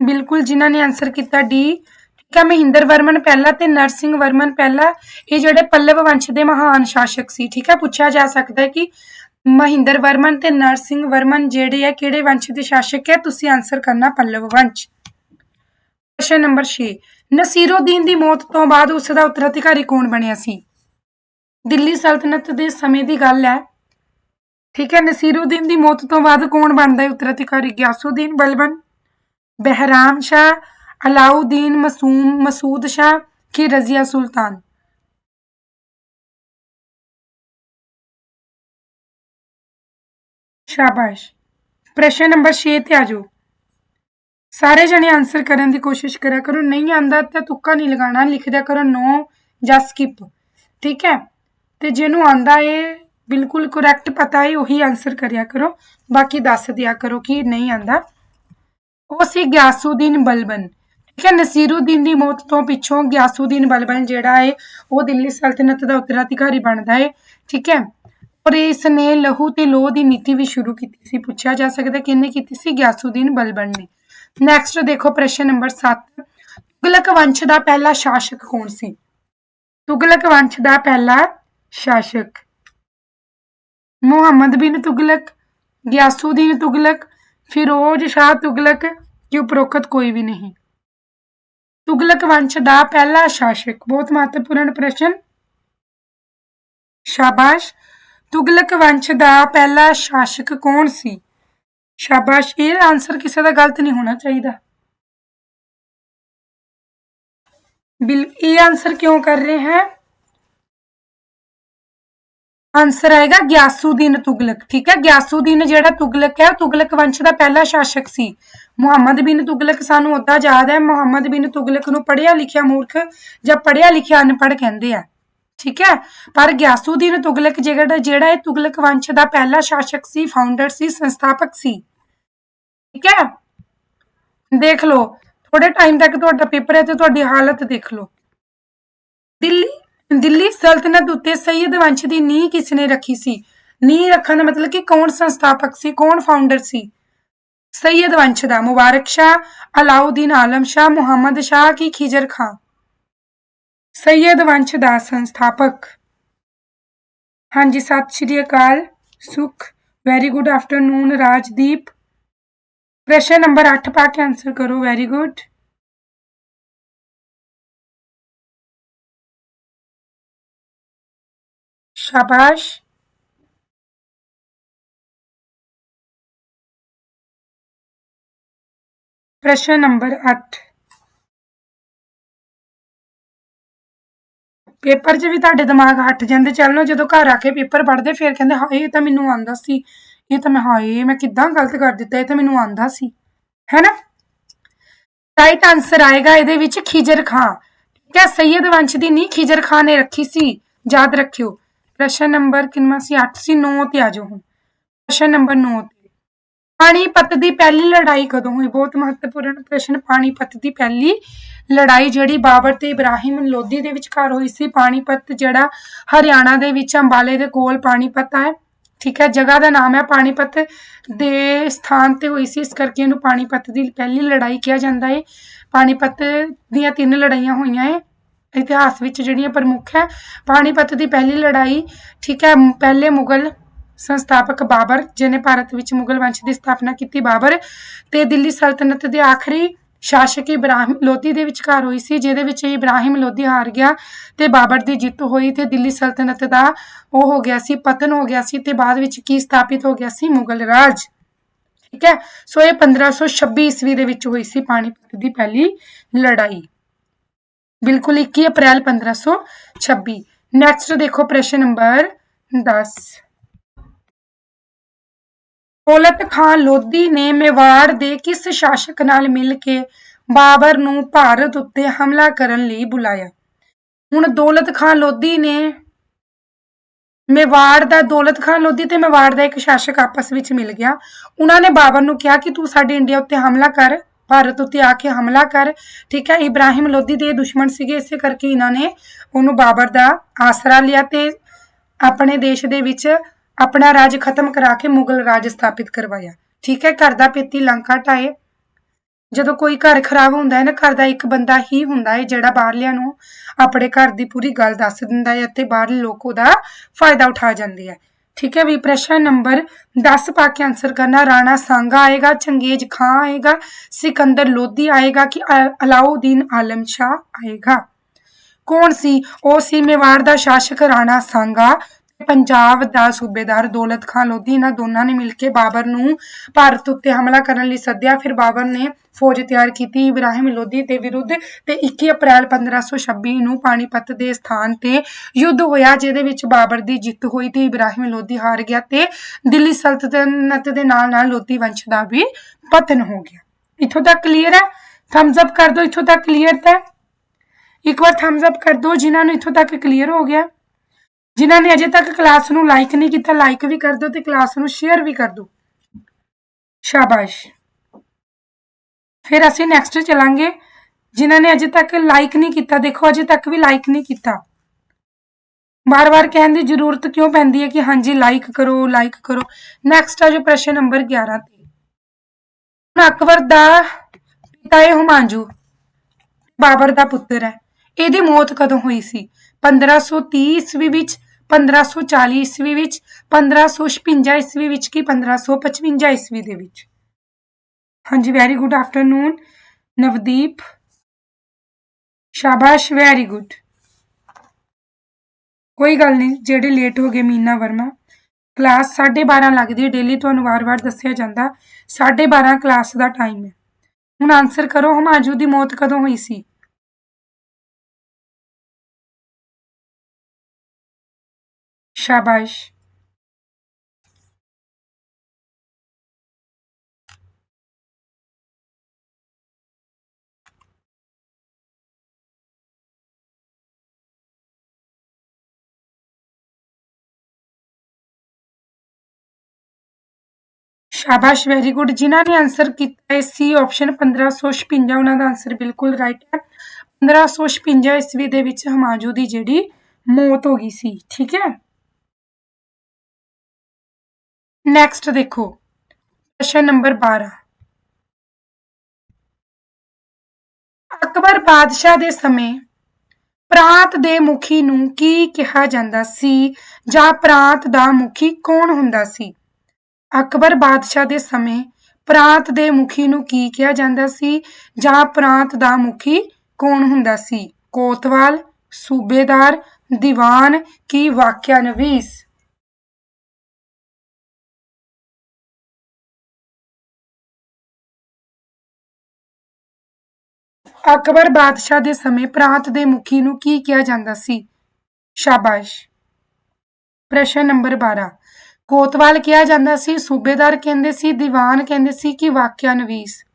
ਬਿਲਕੁਲ ਜਿਨ੍ਹਾਂ ਨੇ ਆਨਸਰ ਕੀਤਾ ਡੀ ਠੀਕ ਹੈ, ਮਹਿੰਦਰ ਵਰਮਨ ਪਹਿਲਾ ਤੇ ਨਰਸਿੰਘ ਵਰਮਨ ਪਹਿਲਾ। ਇਹ ਜਿਹੜੇ ਪੱਲਵ ਵੰਸ਼ ਦੇ ਮਹਾਨ ਸ਼ਾਸਕ ਸੀ, ਠੀਕ ਹੈ, ਪੁੱਛਿਆ ਜਾ ਸਕਦਾ ਹੈ ਕਿ ਮਹਿੰਦਰ ਵਰਮਨ ਤੇ ਨਰਸਿੰਘ ਵਰਮਨ ਜਿਹੜੇ ਆ ਕਿਹੜੇ ਵੰਸ਼ ਦੇ ਸ਼ਾਸਕ ਹੈ? ਤੁਸੀਂ ਆਨਸਰ ਕਰਨਾ ਪੱਲਵ ਵੰਸ਼। ਪ੍ਰਸ਼ਨ ਨੰਬਰ 6 ਨਸੀਰੁਦੀਨ ਦੀ ਮੌਤ ਤੋਂ ਬਾਅਦ ਉਸ ਦਾ ਉੱਤਰਾਧਿਕਾਰੀ ਕੌਣ ਬਣਿਆ ਸੀ? ਦਿੱਲੀ ਸਲਤਨਤ ਦੇ ਸਮੇਂ ਦੀ ਗੱਲ ਹੈ। ਠੀਕ ਹੈ, ਨਸੀਰੁਦੀਨ ਦੀ ਮੌਤ ਤੋਂ ਬਾਅਦ ਕੌਣ ਬਣਦਾ ਹੈ? ਉੱਤਰਾਧਿਕਾਰੀ ਗਿਆਸੁਦੀਨ ਬਲਬਨ ਬਹਿਰਾਮ ਸ਼ਾਹ ਅਲਾਉਦੀਨ ਮਸੂਮ ਮਸੂਦ ਸ਼ਾਹ ਕਿ ਰਜ਼ੀਆ ਸੁਲਤਾਨ ਸ਼ਾਬਾਸ਼ ਪ੍ਰਸ਼ਨ ਨੰਬਰ 6 ਤੇ ਆ ਜਾਓ ਸਾਰੇ ਜਣੇ ਆਨਸਰ ਕਰਨ ਦੀ ਕੋਸ਼ਿਸ਼ ਕਰਿਆ ਕਰੋ ਨਹੀਂ ਆਂਦਾ ਤਾਂ ਤੁੱਕਾ ਨਹੀਂ ਲਗਾਉਣਾ ਲਿਖ ਦਿਆ ਕਰੋ ਨੋ ਜਾਂ ਸਕਿਪ ਠੀਕ ਹੈ ਤੇ ਜਿਹਨੂੰ ਆਂਦਾ ਏ ਬਿਲਕੁਲ ਕਰੈਕਟ ਪਤਾ ਏ ਉਹੀ ਆਨਸਰ ਕਰਿਆ ਕਰੋ ਬਾਕੀ ਦੱਸ ਦਿਆ ਕਰੋ ਕਿ ਨਹੀਂ ਆਂਦਾ ਉਹ ਸੀ ਗਿਆਸੂਦੀਨ ਬਲਬਨ। ਠੀਕ ਹੈ, ਨਸੀਰੁਦੀਨ ਦੀ ਮੌਤ ਤੋਂ ਪਿੱਛੋਂ ਗਿਆਸੂਦੀਨ ਬਲਬਨ ਜਿਹੜਾ ਹੈ, ਉਹ ਦਿੱਲੀ ਸਲਤਨਤ ਦਾ ਉੱਤਰਾਧਿਕਾਰੀ ਬਣਦਾ ਹੈ। ਠੀਕ ਹੈ, ਔਰ ਇਸ ਨੇ ਲਹੂ ਤੇ ਲੋਹ ਦੀ ਨੀਤੀ ਵੀ ਸ਼ੁਰੂ ਕੀਤੀ ਸੀ। ਪੁੱਛਿਆ ਜਾ ਸਕਦਾ ਕਿਹਨੇ ਕੀਤੀ ਸੀ? ਗਿਆਸੂਦੀਨ ਬਲਬਨ ਨੇ। ਨੈਕਸਟ ਦੇਖੋ ਪ੍ਰਸ਼ਨ ਨੰਬਰ 7 ਤੁਗਲਕ ਵੰਸ਼ ਦਾ ਪਹਿਲਾ ਸ਼ਾਸਕ ਕੌਣ ਸੀ? ਤੁਗਲਕ ਵੰਸ਼ ਦਾ ਪਹਿਲਾ ਸ਼ਾਸਕ। ਮੁਹੰਮਦ ਬਿਨ ਤੁਗਲਕ, ਗਿਆਸੂਦੀਨ ਤੁਗਲਕ ਫਿਰੋਜ਼ ਸ਼ਾਹ ਤੁਗਲਕ ਕਿ ਉਪਰੋਕਤ ਕੋਈ ਵੀ ਨਹੀਂ। ਤੁਗਲਕ ਵੰਸ਼ ਦਾ ਪਹਿਲਾ ਸ਼ਾਸਕ, ਬਹੁਤ ਮਹੱਤਵਪੂਰਨ ਪ੍ਰਸ਼ਨ। ਸ਼ਾਬਾਸ਼, ਤੁਗਲਕ ਵੰਸ਼ ਦਾ ਪਹਿਲਾ ਸ਼ਾਸਕ ਕੌਣ ਸੀ? ਸ਼ਾਬਾਸ਼, ਇਹ ਆਨਸਰ ਕਿਸੇ ਦਾ ਗਲਤ ਨਹੀਂ ਹੋਣਾ ਚਾਹੀਦਾ। ਬਿਲ, ਇਹ ਆਨਸਰ ਕਿਉਂ ਕਰ ਰਹੇ हैं ਆਨਸਰ ਆਏਗਾ ਗਿਆਸੂਦੀਨ ਤੁਗਲਕ, ਠੀਕ ਹੈ? ਗਿਆਸੂਦੀਨ ਜਿਹੜਾ ਤੁਗਲਕ ਹੈ, ਉਹ ਤੁਗਲਕ ਵੰਸ਼ ਦਾ ਪਹਿਲਾ ਸ਼ਾਸਕ ਸੀ। ਮੁਹੰਮਦ ਬਿਨ ਤੁਗਲਕ ਸਾਨੂੰ ਉਦਾਂ ਯਾਦ ਹੈ, ਮੁਹੰਮਦ ਬਿਨ ਤੁਗਲਕ ਨੂੰ ਪੜ੍ਹਿਆ ਲਿਖਿਆ ਮੂਰਖ ਜਾਂ ਪੜ੍ਹਿਆ ਲਿਖਿਆ ਅਨਪੜ੍ਹ ਕਹਿੰਦੇ ਆ, ਠੀਕ ਹੈ? ਪਰ ਗਿਆਸੂਦੀਨ ਤੁਗਲਕ ਜਿਹੜਾ ਜਿਹੜਾ ਇਹ ਤੁਗਲਕ ਵੰਸ਼ ਦਾ ਪਹਿਲਾ ਸ਼ਾਸਕ ਸੀ ਫਾਊਂਡਰ ਸੀ, ਸੰਸਥਾਪਕ ਸੀ, ਠੀਕ ਹੈ? ਦੇਖ ਲਓ ਥੋੜੇ ਟਾਈਮ ਤੱਕ ਤੁਹਾਡਾ ਪੇਪਰ ਹੈ ਤੇ ਤੁਹਾਡੀ ਹਾਲਤ ਦੇਖ ਲਓ। ਦਿੱਲੀ ਦਿੱਲੀ ਸਲਤਨਤ ਉੱਤੇ ਸੈਯਦ ਵੰਸ਼ ਦੀ ਨੀਂਹ ਕਿਸ ਨੇ ਰੱਖੀ ਸੀ? ਨੀਂਹ ਰੱਖਣ ਦਾ ਮਤਲਬ ਕਿ ਕੌਣ ਸੰਸਥਾਪਕ ਸੀ, ਕੌਣ ਫਾਊਂਡਰ ਸੀ? ਸੈਯਦ ਵੰਸ਼ ਦਾ ਮੁਬਾਰਕ ਸ਼ਾਹ, ਅਲਾਉਦੀਨ ਆਲਮ ਸ਼ਾਹ, ਮੁਹੰਮਦ ਸ਼ਾਹ ਕੀ ਖਿਜਰ ਖਾਂ? ਸੈਯਦ ਵੰਸ਼ ਦਾ ਸੰਸਥਾਪਕ। ਹਾਂਜੀ, ਸਤਿ ਸ਼੍ਰੀ ਅਕਾਲ, ਸੁਖ ਵੈਰੀ ਗੁੱਡ ਆਫਟਰਨੂਨ ਰਾਜਦੀਪ। ਪ੍ਰਸ਼ਨ ਨੰਬਰ 8 ਪਾ ਕੇ ਆਨਸਰ ਕਰੋ ਵੈਰੀ ਗੁੱਡ शाबाश प्रश्न नंबर अठ ਪੇਪਰ 'ਚ ਵੀ ਤੁਹਾਡੇ ਦਿਮਾਗ ਹਟ ਜਾਂਦੇ ਚੱਲ ਲੋ ਜਦੋਂ ਘਰ ਆ ਕੇ ਪੇਪਰ ਪੜ੍ਹਦੇ ਫਿਰ ਕਹਿੰਦੇ ਹਾਏ ਇਹ ਤਾਂ ਮੈਨੂੰ ਆਂਦਾ ਸੀ ਇਹ ਤਾਂ ਮੈਂ ਹਾਏ ਮੈਂ ਕਿੱਦਾਂ ਗਲਤ ਕਰ ਦਿੱਤਾ ਇਹ ਤਾਂ ਮੈਨੂੰ ਆਂਦਾ ਸੀ ਹੈਨਾ ਰਾਈਟ ਆਨਸਰ ਆਏਗਾ ਇਹਦੇ ਵਿੱਚ ਖਿਜਰ ਖਾਂ ਠੀਕ ਹੈ ਸੈਯਦ ਵੰਸ਼ ਦੀ ਨੀ ਖਿਜਰ ਖਾਂ ਨੇ ਰੱਖੀ ਸੀ ਯਾਦ ਰੱਖਿਓ ਪ੍ਰਸ਼ਨ ਨੰਬਰ ਕਿੰਨਾ ਸੀ? 8 ਸੀ 9 ਤੇ ਆ ਜਾਓ ਹੁਣ। ਪ੍ਰਸ਼ਨ ਨੰਬਰ 9 ਤੇ। ਪਾਣੀਪਤ ਦੀ ਪਹਿਲੀ ਲੜਾਈ ਕਦੋਂ ਹੋਈ? ਬਹੁਤ ਮਹੱਤਵਪੂਰਨ ਪ੍ਰਸ਼ਨ। ਪਾਣੀਪਤ ਦੀ ਪਹਿਲੀ ਲੜਾਈ ਜਿਹੜੀ ਬਾਬਰ ਤੇ ਇਬਰਾਹਿਮ ਲੋਧੀ ਦੇ ਵਿਚਕਾਰ ਹੋਈ ਸੀ। ਪਾਣੀਪਤ ਜਿਹੜਾ ਹਰਿਆਣਾ ਦੇ ਵਿੱਚ ਅੰਬਾਲੇ ਦੇ ਕੋਲ ਪਾਣੀਪਤ ਹੈ। ਠੀਕ ਹੈ, ਜਗ੍ਹਾ ਦਾ ਨਾਮ ਹੈ ਪਾਣੀਪਤ ਦੇ ਸਥਾਨ ਤੇ ਹੋਈ ਸੀ। ਇਸ ਕਰਕੇ ਇਹਨੂੰ ਪਾਣੀਪਤ ਦੀ ਪਹਿਲੀ ਲੜਾਈ ਕਿਹਾ ਜਾਂਦਾ ਹੈ। ਪਾਣੀਪਤ ਦੀਆਂ ਤਿੰਨ ਲੜਾਈਆਂ ਹੋਈਆਂ ਹੈ। ਇਤਿਹਾਸ ਵਿੱਚ ਜਿਹੜੀਆਂ ਪ੍ਰਮੁੱਖ ਹੈ, ਪਾਣੀਪਤ ਦੀ ਪਹਿਲੀ ਲੜਾਈ, ਠੀਕ ਹੈ, ਪਹਿਲੇ ਮੁਗਲ ਸੰਸਥਾਪਕ ਬਾਬਰ ਜਿਨੇ ਭਾਰਤ ਵਿੱਚ ਮੁਗਲ ਵੰਸ਼ ਦੀ ਸਥਾਪਨਾ ਕੀਤੀ ਬਾਬਰ, ਤੇ ਦਿੱਲੀ ਸਲਤਨਤ ਦੇ ਆਖਰੀ ਸ਼ਾਸਕ ਇਬਰਾਹਿਮ ਲੋਧੀ ਦੇ ਵਿਚਕਾਰ ਹੋਈ ਸੀ, ਜਿਹਦੇ ਵਿੱਚ ਇਬਰਾਹਿਮ ਲੋਧੀ ਹਾਰ ਗਿਆ ਤੇ ਬਾਬਰ ਦੀ ਜਿੱਤ ਹੋਈ ਤੇ ਦਿੱਲੀ ਸਲਤਨਤ ਦਾ ਉਹ ਹੋ ਗਿਆ ਸੀ, ਪਤਨ ਹੋ ਗਿਆ ਸੀ ਤੇ ਬਾਅਦ ਵਿੱਚ ਕੀ ਸਥਾਪਿਤ ਹੋ ਗਿਆ ਸੀ? ਮੁਗਲ ਰਾਜ। ਠੀਕ ਹੈ, ਸੋ ਇਹ 1526 ਈਸਵੀ ਦੇ ਵਿੱਚ ਹੋਈ ਸੀ ਪਾਣੀਪਤ ਦੀ ਪਹਿਲੀ ਲੜਾਈ। ਬਿਲਕੁਲ 21 ਅਪ੍ਰੈਲ 1526 ਨੈਕਸਟ ਦੇਖੋ ਪ੍ਰਸ਼ਨ ਨੰਬਰ 10 ਦੌਲਤ ਖਾਨ ਲੋਧੀ ਨੇ ਮੇਵਾੜ ਦੇ ਕਿਸ ਸ਼ਾਸਕ ਨਾਲ ਮਿਲ ਕੇ ਬਾਬਰ ਨੂੰ ਭਾਰਤ ਉੱਤੇ ਹਮਲਾ ਕਰਨ ਲਈ ਬੁਲਾਇਆ? ਹੁਣ ਦੌਲਤ ਖਾਨ ਲੋਧੀ ਨੇ ਮੇਵਾੜ ਦਾ, ਦੌਲਤ ਖਾਨ ਲੋਧੀ ਤੇ ਮੇਵਾੜ ਦਾ ਇੱਕ ਸ਼ਾਸਕ ਆਪਸ ਵਿੱਚ ਮਿਲ ਗਿਆ। ਉਹਨਾਂ ਨੇ ਬਾਬਰ ਨੂੰ ਕਿਹਾ ਕਿ ਤੂੰ ਸਾਡੇ ਇੰਡੀਆ ਉੱਤੇ ਹਮਲਾ ਕਰ। ਭਾਰਤ ਉੱਤੇ ਆ ਕੇ ਹਮਲਾ ਕਰ, ਠੀਕ ਹੈ, ਇਬਰਾਹਿਮ ਲੋਧੀ ਦੇ ਦੁਸ਼ਮਣ ਸੀਗੇ, ਇਸੇ ਕਰਕੇ ਇਹਨਾਂ ਨੇ ਉਹਨੂੰ ਬਾਬਰ ਦਾ ਆਸਰਾ ਲਿਆ ਤੇ ਆਪਣੇ ਦੇਸ਼ ਦੇ ਵਿੱਚ ਆਪਣਾ ਰਾਜ ਖਤਮ ਕਰਾ ਕੇ ਮੁਗਲ ਰਾਜ ਸਥਾਪਿਤ ਕਰਵਾਇਆ। ਠੀਕ ਹੈ, ਘਰ ਦਾ ਪੇਤੀ ਲੰਕਾ ਢਾਏ। ਜਦੋਂ ਕੋਈ ਘਰ ਖਰਾਬ ਹੁੰਦਾ ਹੈ ਨਾ, ਘਰ ਦਾ ਇੱਕ ਬੰਦਾ ਹੀ ਹੁੰਦਾ ਹੈ, ਜਿਹੜਾ ਬਾਹਰਲਿਆਂ ਨੂੰ ਆਪਣੇ ਘਰ ਦੀ ਪੂਰੀ ਗੱਲ ਦੱਸ ਦਿੰਦਾ ਹੈ ਅਤੇ ਬਾਹਰਲੇ ਲੋਕ ਉਹਦਾ ਫਾਇਦਾ ਉਠਾ ਜਾਂਦੇ ਆ। ਠੀਕ ਹੈ ਵੀ ਪ੍ਰਸ਼ਨ ਨੰਬਰ 10 ਪਾ ਕੇ ਆਨਸਰ ਕਰਨਾ। ਰਾਣਾ ਸਾਂਗਾ ਆਏਗਾ, ਚੰਗੇਜ਼ ਖਾਂ ਆਏਗਾ, ਸਿਕੰਦਰ ਲੋਧੀ ਆਏਗਾ ਕਿ ਅ- ਅਲਾਉਦੀਨ ਆਲਮ ਸ਼ਾਹ ਆਏਗਾ। ਕੌਣ ਸੀ? ਉਹ ਸੀ ਮੇਵਾੜ ਦਾ ਸ਼ਾਸਕ ਰਾਣਾ ਸਾਂਗਾ। ਪੰਜਾਬ ਦਾ ਸੂਬੇਦਾਰ ਦੌਲਤ ਖਾਨ ਲੋਧੀ ਇਹਨਾਂ ਦੋਨਾਂ ਨੇ ਮਿਲ ਕੇ ਬਾਬਰ ਨੂੰ ਭਾਰਤ ਉੱਤੇ ਹਮਲਾ ਕਰਨ ਲਈ ਸੱਦਿਆ। ਫਿਰ ਬਾਬਰ ਨੇ ਫੌਜ ਤਿਆਰ ਕੀਤੀ। ਇਬਰਾਹਿਮ ਲੋਧੀ ਦੇ ਵਿਰੁੱਧ ਤੇ 21 ਅਪ੍ਰੈਲ 1526 ਨੂੰ ਪਾਣੀਪਤ ਦੇ ਸਥਾਨ ਤੇ ਯੁੱਧ ਹੋਇਆ, ਜਿਹਦੇ ਵਿੱਚ ਬਾਬਰ ਦੀ ਜਿੱਤ ਹੋਈ ਤੇ ਇਬਰਾਹਿਮ ਲੋਧੀ ਹਾਰ ਗਿਆ ਤੇ ਦਿੱਲੀ ਸਲਤਨਤ ਦੇ ਨਾਲ ਨਾਲ ਲੋਧੀ ਵੰਸ਼ ਦਾ ਵੀ ਪਤਨ ਹੋ ਗਿਆ। ਇੱਥੋਂ ਤੱਕ ਕਲੀਅਰ ਹੈ? ਥੰਬਸ ਅਪ ਕਰ ਦਿਓ। ਇਥੋਂ ਤੱਕ ਕਲੀਅਰ ਤਾਂ। ਇੱਕ ਵਾਰ ਥੰਬਸ ਅਪ ਕਰ ਦਿਓ। ਜਿਨ੍ਹਾਂ ਨੂੰ ਇੱਥੋਂ ਤੱਕ ਕਲੀਅਰ ਹੋ ਗਿਆ। ਜਿਨ੍ਹਾਂ ਨੇ ਅਜੇ ਤੱਕ ਕਲਾਸ ਨੂੰ ਲਾਈਕ ਨਹੀਂ ਕੀਤਾ ਲਾਈਕ ਵੀ ਕਰ ਦਿਓ ਤੇ ਕਲਾਸ ਨੂੰ ਸ਼ੇਅਰ ਵੀ ਕਰ ਦਿਓ। ਸ਼ਾਬਾਸ਼। ਫਿਰ ਅਸੀਂ ਨੈਕਸਟ ਚਲਾਂਗੇ। ਜਿਨ੍ਹਾਂ ਨੇ ਅਜੇ ਤੱਕ ਲਾਈਕ ਨਹੀਂ ਕੀਤਾ, ਦੇਖੋ ਅਜੇ ਤੱਕ ਵੀ ਲਾਈਕ ਨਹੀਂ ਕੀਤਾ। ਬਾਰ-ਬਾਰ ਕਹਿਣ ਦੀ ਜ਼ਰੂਰਤ ਕਿਉਂ ਪੈਂਦੀ ਹੈ ਕਿ ਹਾਂਜੀ ਲਾਈਕ ਕਰੋ ਲਾਈਕ ਕਰੋ। ਨੈਕਸਟ ਆ ਜੋ ਪ੍ਰਸ਼ਨ ਨੰਬਰ 11 ਤੇ। ਹੁਣ ਅਕਬਰ ਦਾ ਪਿਤਾ ਹੈ ਹੁਮਾਯੂੰ। ਬਾਬਰ ਦਾ ਪੁੱਤਰ ਹੈ। ਇਹਦੀ ਮੌਤ ਕਦੋਂ ਹੋਈ ਸੀ? 1530 ਈਸਵੀ ਵਿੱਚ 1540 ਈਸਵੀ ਵਿੱਚ 1556 ਈਸਵੀ ਵਿੱਚ ਕਿ 1555 ਈਸਵੀ ਦੇ ਵਿੱਚ। ਹਾਂਜੀ ਵੈਰੀ ਗੁੱਡ ਆਫਟਰਨੂਨ ਨਵਦੀਪ ਸ਼ਾਬਾਸ਼ ਵੈਰੀ ਗੁੱਡ ਕੋਈ ਗੱਲ ਨਹੀਂ, ਜਿਹੜੇ ਲੇਟ ਹੋ ਗਏ ਮੀਨਾ ਵਰਮਾ ਕਲਾਸ 12:30 ਲੱਗਦੀ ਹੈ ਡੇਲੀ ਤੁਹਾਨੂੰ ਵਾਰ-ਵਾਰ ਦੱਸਿਆ ਜਾਂਦਾ 12:30 ਕਲਾਸ ਦਾ ਟਾਈਮ ਹੈ। ਹੁਣ ਆਨਸਰ ਕਰੋ, ਹਮਾਜੂ ਦੀ ਮੌਤ ਕਦੋਂ ਹੋਈ ਸੀ? ਸ਼ਾਬਾਸ਼ ਸ਼ਾਬਾਸ਼ ਵੈਰੀ ਗੁੱਡ ਜਿਨ੍ਹਾਂ ਨੇ ਆਨਸਰ ਕੀਤਾ ਹੈ ਸੀ ਆਪਸ਼ਨ 1556 ਉਹਨਾਂ ਦਾ ਆਨਸਰ ਬਿਲਕੁਲ ਰਾਈਟ ਹੈ 1556 ਈਸਵੀ ਦੇ ਵਿੱਚ ਹਮਾਜੂ ਦੀ ਜਿਹੜੀ ਮੌਤ ਹੋ ਗਈ ਸੀ, ਠੀਕ ਹੈ? ਨੈਕਸਟ ਦੇਖੋ। ਪ੍ਰਸ਼ਨ ਨੰਬਰ 12 ਅਕਬਰ ਬਾਦਸ਼ਾਹ ਦੇ ਸਮੇਂ ਪ੍ਰਾਂਤ ਦੇ ਮੁਖੀ ਨੂੰ ਕੀ ਕਿਹਾ ਜਾਂਦਾ ਸੀ ਜਾਂ ਪ੍ਰਾਂਤ ਦਾ ਮੁਖੀ ਕੌਣ ਹੁੰਦਾ ਸੀ? ਅਕਬਰ ਬਾਦਸ਼ਾਹ ਦੇ ਸਮੇਂ ਪ੍ਰਾਂਤ ਦੇ ਮੁਖੀ ਨੂੰ ਕੀ ਕਿਹਾ ਜਾਂਦਾ ਸੀ ਜਾਂ ਪ੍ਰਾਂਤ ਦਾ ਮੁਖੀ ਕੌਣ ਹੁੰਦਾ ਸੀ? ਕੋਤਵਾਲ, ਸੂਬੇਦਾਰ, ਦੀਵਾਨ ਕੀ ਵਾਕਿਆ ਨਵੀਸ? ਅਕਬਰ ਬਾਦਸ਼ਾਹ ਦੇ ਸਮੇਂ ਪ੍ਰਾਂਤ ਦੇ ਮੁਖੀ ਨੂੰ ਕੀ ਕਿਹਾ ਜਾਂਦਾ ਸੀ? ਸ਼ਾਬਾਸ਼। ਪ੍ਰਸ਼ਨ ਨੰਬਰ 12 ਕੋਤਵਾਲ ਕਿਹਾ ਜਾਂਦਾ ਸੀ, ਸੂਬੇਦਾਰ ਕਹਿੰਦੇ ਸੀ, ਦੀਵਾਨ ਕਹਿੰਦੇ ਸੀ ਕਿ ਵਾਕਿਆ ਨਵੀਸ।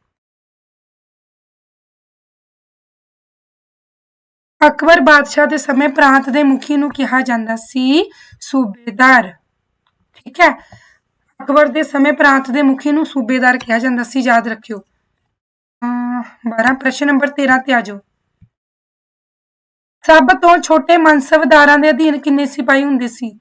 ਅਕਬਰ ਬਾਦਸ਼ਾਹ ਦੇ ਸਮੇਂ ਪ੍ਰਾਂਤ ਦੇ ਮੁਖੀ ਨੂੰ ਕਿਹਾ ਜਾਂਦਾ ਸੀ, ਸੂਬੇਦਾਰ। ਠੀਕ ਹੈ? ਅਕਬਰ ਦੇ ਸਮੇਂ ਪ੍ਰਾਂਤ ਦੇ ਮੁਖੀ ਨੂੰ ਸੂਬੇਦਾਰ ਕਿਹਾ ਜਾਂਦਾ ਸੀ, ਯਾਦ ਰੱਖਿਓ। ਅਮ 12 ਪ੍ਰਸ਼ਨ ਨੰਬਰ 13 ਤੇ ਆ ਜਾਓ। ਸਭ ਤੋਂ ਛੋਟੇ ਮਨਸਬਦਾਰਾਂ ਦੇ ਅਧੀਨ ਕਿੰਨੇ ਸਿਪਾਹੀ ਹੁੰਦੇ ਸੀ?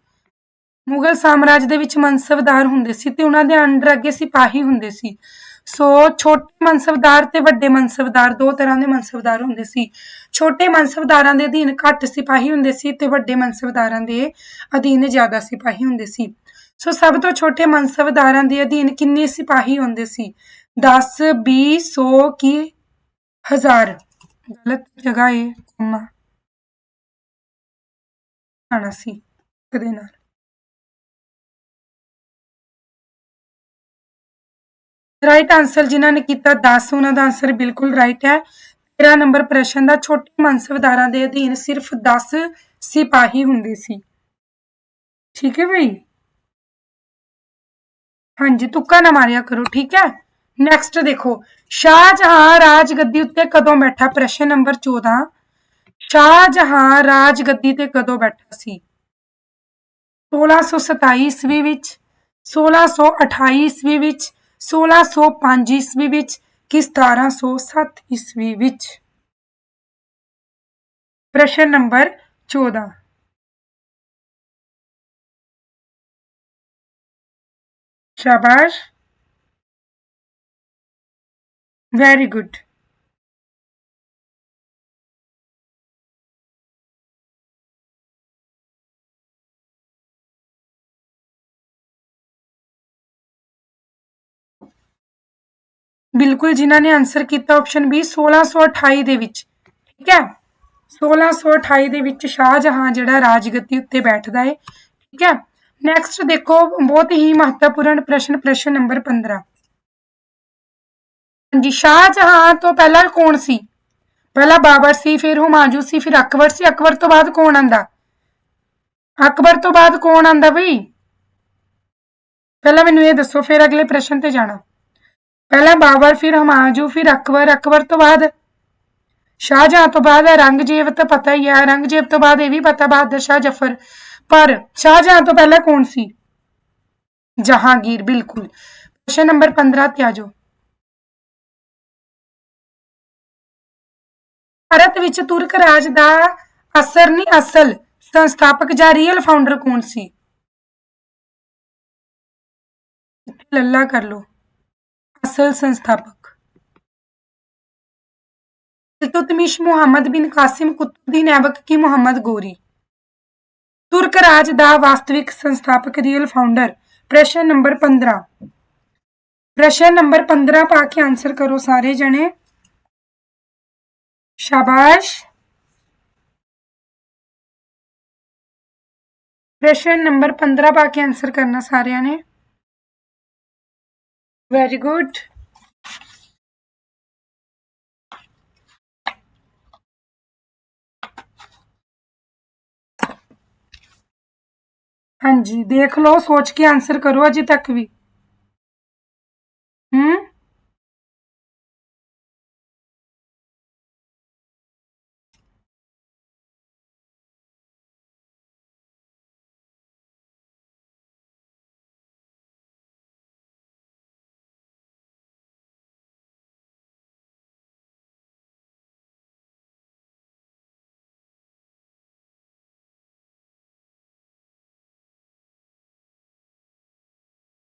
ਮੁਗਲ ਸਾਮਰਾਜ ਦੇ ਵਿੱਚ ਮਨਸਬਦਾਰ ਹੁੰਦੇ ਸੀ ਤੇ ਉਹਨਾਂ ਦੇ ਅੰਡਰ ਅੱਗੇ ਸਿਪਾਹੀ ਹੁੰਦੇ ਸੀ। ਸੋ ਛੋਟੇ ਮਨਸਬਦਾਰ ਤੇ ਵੱਡੇ ਮਨਸਬਦਾਰ ਦੋ ਤਰ੍ਹਾਂ ਦੇ ਮਨਸਬਦਾਰ ਹੁੰਦੇ ਸੀ। ਛੋਟੇ ਮਨਸਬਦਾਰਾਂ ਦੇ ਅਧੀਨ ਘੱਟ ਸਿਪਾਹੀ ਹੁੰਦੇ ਸੀ ਤੇ ਵੱਡੇ ਮਨਸਬਦਾਰਾਂ ਦੇ ਅਧੀਨ ਜ਼ਿਆਦਾ ਸਿਪਾਹੀ ਹੁੰਦੇ ਸੀ। ਸੋ ਸਭ ਤੋਂ ਛੋਟੇ ਮਨਸਬਦਾਰਾਂ ਦੇ ਅਧੀਨ ਕਿੰਨੇ ਸਿਪਾਹੀ ਹੁੰਦੇ ਸੀ? ਦਸ, ਵੀਹ, ਸੌ ਕੀ? ਹਜ਼ਾਰ। ਗਲਤ ਜਗ੍ਹਾ ਹੈ ਕੋਮਾ। ਆਣਾ ਸੀ, ਕਦੇ ਨਾਲ। ਰਾਈਟ ਆਨਸਰ ਜਿਨ੍ਹਾਂ ਨੇ ਕੀਤਾ 10 ਉਹਨਾਂ ਦਾ ਆਨਸਰ ਬਿਲਕੁਲ ਰਾਈਟ ਹੈ। 13 ਨੰਬਰ ਪ੍ਰਸ਼ਨ ਦਾ ਛੋਟੇ ਮਨਸਬਦਾਰਾਂ ਦੇ ਅਧੀਨ ਸਿਰਫ 10 ਸਿਪਾਹੀ ਹੁੰਦੇ ਸੀ। ਠੀਕ ਹੈ ਭਈ ਹਾਂਜੀ, ਤੁੱਕਾ ਨਾ ਮਾਰਿਆ ਕਰੋ, ਠੀਕ ਹੈ? ਨੈਕਸਟ ਦੇਖੋ ਸ਼ਾਹਜਹਾਂ ਰਾਜਗੱਦੀ ਉੱਤੇ ਕਦੋਂ ਬੈਠਾ ਪ੍ਰਸ਼ਨ ਨੰਬਰ 14 ਸ਼ਾਹਜਹਾਂ ਰਾਜਗੱਦੀ ਤੇ ਕਦੋਂ ਬੈਠਾ ਸੀ 1627 ਈਸਵੀ ਵਿੱਚ 1628 ਈਸਵੀ ਵਿੱਚ 1605 ਈਸਵੀ ਵਿੱਚ ਕਿ 1707 ਈਸਵੀ ਵਿੱਚ ਪ੍ਰਸ਼ਨ ਨੰਬਰ 14 ਸ਼ਾਬਾਸ਼ ਵੈਰੀ ਗੁੱਡ ਬਿਲਕੁਲ ਜਿਨ੍ਹਾਂ ਨੇ ਆਨਸਰ ਕੀਤਾ ਆਪਸ਼ਨ ਬੀ 1628 ਦੇ ਵਿੱਚ। ਠੀਕ ਹੈ? 1628 ਦੇ ਵਿੱਚ ਸ਼ਾਹਜਹਾਂ ਜਿਹੜਾ ਰਾਜਗੱਦੀ ਉੱਤੇ ਬੈਠਦਾ ਹੈ ਠੀਕ ਹੈ? ਨੈਕਸਟ ਦੇਖੋ, ਬਹੁਤ ਹੀ ਮਹੱਤਵਪੂਰਨ ਪ੍ਰਸ਼ਨ ਪ੍ਰਸ਼ਨ ਨੰਬਰ 15 ਹਾਂਜੀ, ਸ਼ਾਹਜਹਾਂ ਤੋਂ ਪਹਿਲਾਂ ਕੌਣ ਸੀ? ਪਹਿਲਾਂ ਬਾਬਰ ਸੀ, ਫਿਰ ਹੁਮਾਯੂੰ ਸੀ, ਫਿਰ ਅਕਬਰ ਸੀ। ਅਕਬਰ ਤੋਂ ਬਾਅਦ ਕੌਣ ਆਂਦਾ? ਅਕਬਰ ਤੋਂ ਬਾਅਦ ਕੌਣ ਆਂਦਾ ਬਈ? ਪਹਿਲਾਂ ਮੈਨੂੰ ਇਹ ਦੱਸੋ, ਫਿਰ ਅਗਲੇ ਪ੍ਰਸ਼ਨ ਤੇ ਜਾਣਾ। ਪਹਿਲਾਂ ਬਾਬਰ, ਫਿਰ ਹਮਾਯੂ, ਫਿਰ ਅਕਬਰ। ਅਕਬਰ ਤੋਂ ਬਾਅਦ ਸ਼ਾਹਜਹਾਂ ਤੋਂ ਬਾਅਦ ਰੰਗਜੀਤ ਤਾਂ ਪਤਾ ਹੀ ਹੈ ਰੰਗਜੀਤ ਤੋਂ ਬਾਅਦ ਇਹ ਵੀ ਪਤਾ, ਬਹਾਦਰ ਸ਼ਾਹ ਜ਼ਫਰ। ਪਰ ਸ਼ਾਹਜਹਾਂ ਤੋਂ ਪਹਿਲਾਂ ਕੌਣ ਸੀ? ਜਹਾਂਗੀਰ, ਬਿਲਕੁਲ। ਪ੍ਰਸ਼ਨ ਨੰਬਰ 15 ਤੇ ਆਜੋ ਭਾਰਤ ਵਿੱਚ ਤੁਰਕ ਰਾਜ ਦਾ ਅਸਰ ਨਹੀਂ, ਅਸਲ ਸੰਸਥਾਪਕ ਜਾਂ ਰੀਅਲ ਫਾਊਂਡਰ ਕੌਣ ਸੀ? ਲੱਲਾ ਕਰ ਲੋ ਅਸਲ ਸੰਸਥਾਪਕ। ਇਲਤੁਤਮਿਸ਼ ਮੁਹੰਮਦ ਬਿਨ ਕਾਸਿਮ ਕੁਤੁਬਦੀਨ ਐਬਕ ਕੀ ਮੁਹੰਮਦ ਗੋਰੀ। ਤੁਰਕ ਰਾਜ ਦਾ ਵਾਸਤਵਿਕ ਸੰਸਥਾਪਕ ਰੀਅਲ ਫਾਊਂਡਰ ਪ੍ਰਸ਼ਨ ਨੰਬਰ 15 ਪ੍ਰਸ਼ਨ ਨੰਬਰ 15 ਪਾ ਕੇ ਆਨਸਰ ਕਰੋ ਸਾਰੇ ਜਣੇ। ਸ਼ਾਬਾਸ਼। ਪ੍ਰਸ਼ਨ ਨੰਬਰ 15 ਪਾ ਕੇ ਆਨਸਰ ਕਰਨਾ ਸਾਰਿਆਂ ਨੇ। ਵੈਰੀ ਗੁੱਡ ਹਾਂਜੀ, ਦੇਖ ਲਓ, ਸੋਚ ਕੇ ਆਨਸਰ ਕਰੋ ਅਜੇ ਤੱਕ ਵੀ। ਹੂੰ?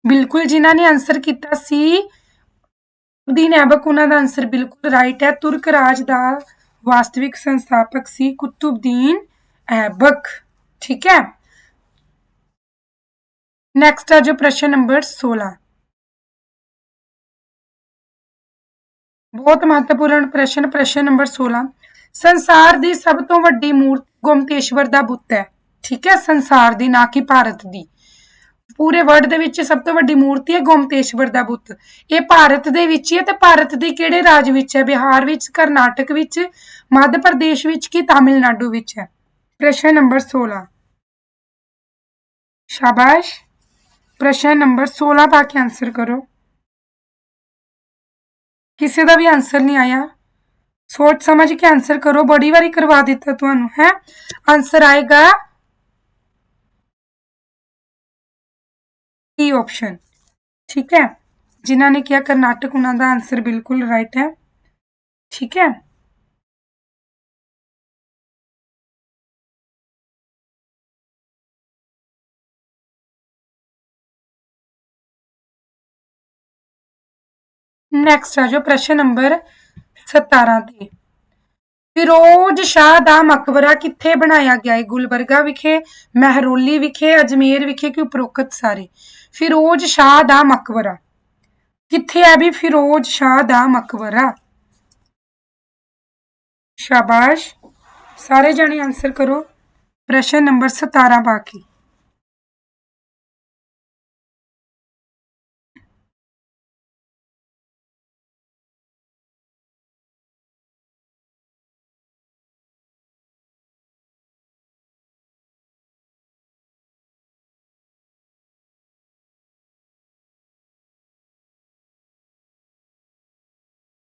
ਬਿਲਕੁਲ ਜਿਨ੍ਹਾਂ ਨੇ ਆਨਸਰ ਕੀਤਾ ਸੀ। ਦੀਨ ਐਬਕ ਉਹਨਾਂ ਦਾ ਆਨਸਰ ਬਿਲਕੁਲ ਰਾਈਟ ਹੈ। ਤੁਰਕ ਰਾਜ ਦਾ ਵਾਸਤਵਿਕ ਸੰਸਥਾਪਕ ਸੀ ਕੁਤੁਬਦੀਨ ਐਬਕ ਠੀਕ ਹੈ? ਨੈਕਸਟ ਆ ਜੋ ਪ੍ਰਸ਼ਨ ਨੰਬਰ 16 ਬਹੁਤ ਮਹੱਤਵਪੂਰਨ ਪ੍ਰਸ਼ਨ ਪ੍ਰਸ਼ਨ ਨੰਬਰ 16 ਸੰਸਾਰ ਦੀ ਸਭ ਤੋਂ ਵੱਡੀ ਮੂਰਤੀ ਗੋਮਤੇਸ਼ਵਰ ਦਾ ਬੁੱਤ ਹੈ। ਠੀਕ ਹੈ? ਸੰਸਾਰ ਦੀ, ਨਾ ਕਿ ਭਾਰਤ ਦੀ। ਪੂਰੇ ਵਰਲਡ ਦੇ ਵਿੱਚ ਸਭ ਤੋਂ ਵੱਡੀ ਮੂਰਤੀ ਹੈ ਗੋਮਤੇਸ਼ਵਰ ਦਾ ਬੁੱਤ। ਇਹ ਭਾਰਤ ਦੇ ਵਿੱਚ ਹੀ ਹੈ ਤੇ ਭਾਰਤ ਦੇ ਕਿਹੜੇ ਰਾਜ ਵਿੱਚ ਹੈ? ਬਿਹਾਰ ਵਿੱਚ, ਕਰਨਾਟਕ ਵਿੱਚ, ਮੱਧ ਪ੍ਰਦੇਸ਼ ਵਿੱਚ ਕਿ ਤਾਮਿਲਨਾਡੂ ਵਿੱਚ ਹੈ? ਪ੍ਰਸ਼ਨ ਨੰਬਰ 16 ਸ਼ਾਬਾਸ਼। ਪ੍ਰਸ਼ਨ ਨੰਬਰ 16 ਪਾ ਕੇ ਆਨਸਰ ਕਰੋ। ਕਿਸੇ ਦਾ ਵੀ ਆਨਸਰ ਨਹੀਂ ਆਇਆ। ਸੋਚ ਸਮਝ ਕੇ ਆਨਸਰ ਕਰੋ। ਬੜੀ ਵਾਰੀ ਕਰਵਾ ਦਿੱਤਾ ਤੁਹਾਨੂੰ, ਹੈ? ਆਨਸਰ ਆਏਗਾ E ਈ ਆਪਸ਼ਨ ਠੀਕ ਹੈ? ਜਿਨ੍ਹਾਂ ਨੇ ਕਿਹਾ ਕਰਨਾਟਕ, ਉਹਨਾਂ ਦਾ ਆਨਸਰ ਬਿਲਕੁਲ ਰਾਈਟ ਹੈ। ਠੀਕ ਹੈ? ਨੈਕਸਟ ਆ ਜੋ ਪ੍ਰਸ਼ਨ ਨੰਬਰ 17 ਤੇ। ਫਿਰੋਜ਼ ਸ਼ਾਹ ਦਾ ਮਕਬਰਾ ਕਿੱਥੇ ਬਣਾਇਆ ਗਿਆ ਹੈ ਗੁਲਬਰਗਾ ਵਿਖੇ, ਮਹਿਰੋਲੀ ਵਿਖੇ, ਅਜਮੇਰ ਵਿਖੇ ਕਿ ਉਪਰੋਕਤ ਸਾਰੇ? ਫਿਰੋਜ਼ ਸ਼ਾਹ ਦਾ ਮਕਬਰਾ। ਕਿੱਥੇ ਹੈ ਵੀ ਫਿਰੋਜ਼ ਸ਼ਾਹ ਦਾ ਮਕਬਰਾ? ਸ਼ਾਬਾਸ਼। ਸਾਰੇ ਜਾਣੇ ਆਨਸਰ ਕਰੋ। ਪ੍ਰਸ਼ਨ ਨੰਬਰ 17 ਬਾਕੀ।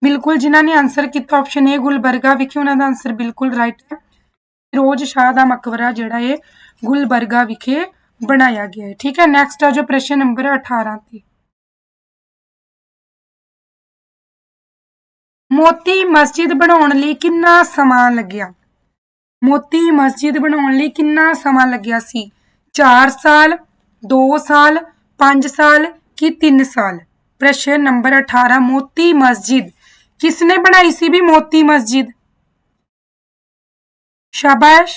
ਬਿਲਕੁਲ, ਜਿਨ੍ਹਾਂ ਨੇ ਆਨਸਰ ਕੀਤਾ ਆਪਸ਼ਨ ਏ ਗੁਲਬਰਗਾ ਵਿਖੇ, ਉਹਨਾਂ ਦਾ ਆਨਸਰ ਬਿਲਕੁਲ ਰਾਈਟ ਹੈ। ਫਿਰੋਜ਼ ਸ਼ਾਹ ਦਾ ਮਕਬਰਾ ਜਿਹੜਾ ਹੈ ਗੁਲਬਰਗਾ ਵਿਖੇ ਬਣਾਇਆ ਗਿਆ ਹੈ ਠੀਕ ਹੈ ਨੈਕਸਟ ਆ ਜੋ ਪ੍ਰਸ਼ਨ ਨੰਬਰ 18 ਤੇ। ਮੋਤੀ ਮਸਜਿਦ ਬਣਾਉਣ ਲਈ ਕਿੰਨਾ ਸਮਾਂ ਲੱਗਿਆ? ਮੋਤੀ ਮਸਜਿਦ ਬਣਾਉਣ ਲਈ ਕਿੰਨਾ ਸਮਾਂ ਲੱਗਿਆ ਸੀ? 4 ਸਾਲ 2 ਸਾਲ 5 ਸਾਲ ਕਿ 3 ਸਾਲ? ਪ੍ਰਸ਼ਨ ਨੰਬਰ 18 ਮੋਤੀ ਮਸਜਿਦ। ਕਿਸਨੇ ਬਣਾਈ ਸੀ ਵੀ ਮੋਤੀ ਮਸਜਿਦ ਸ਼ਾਬਾਸ਼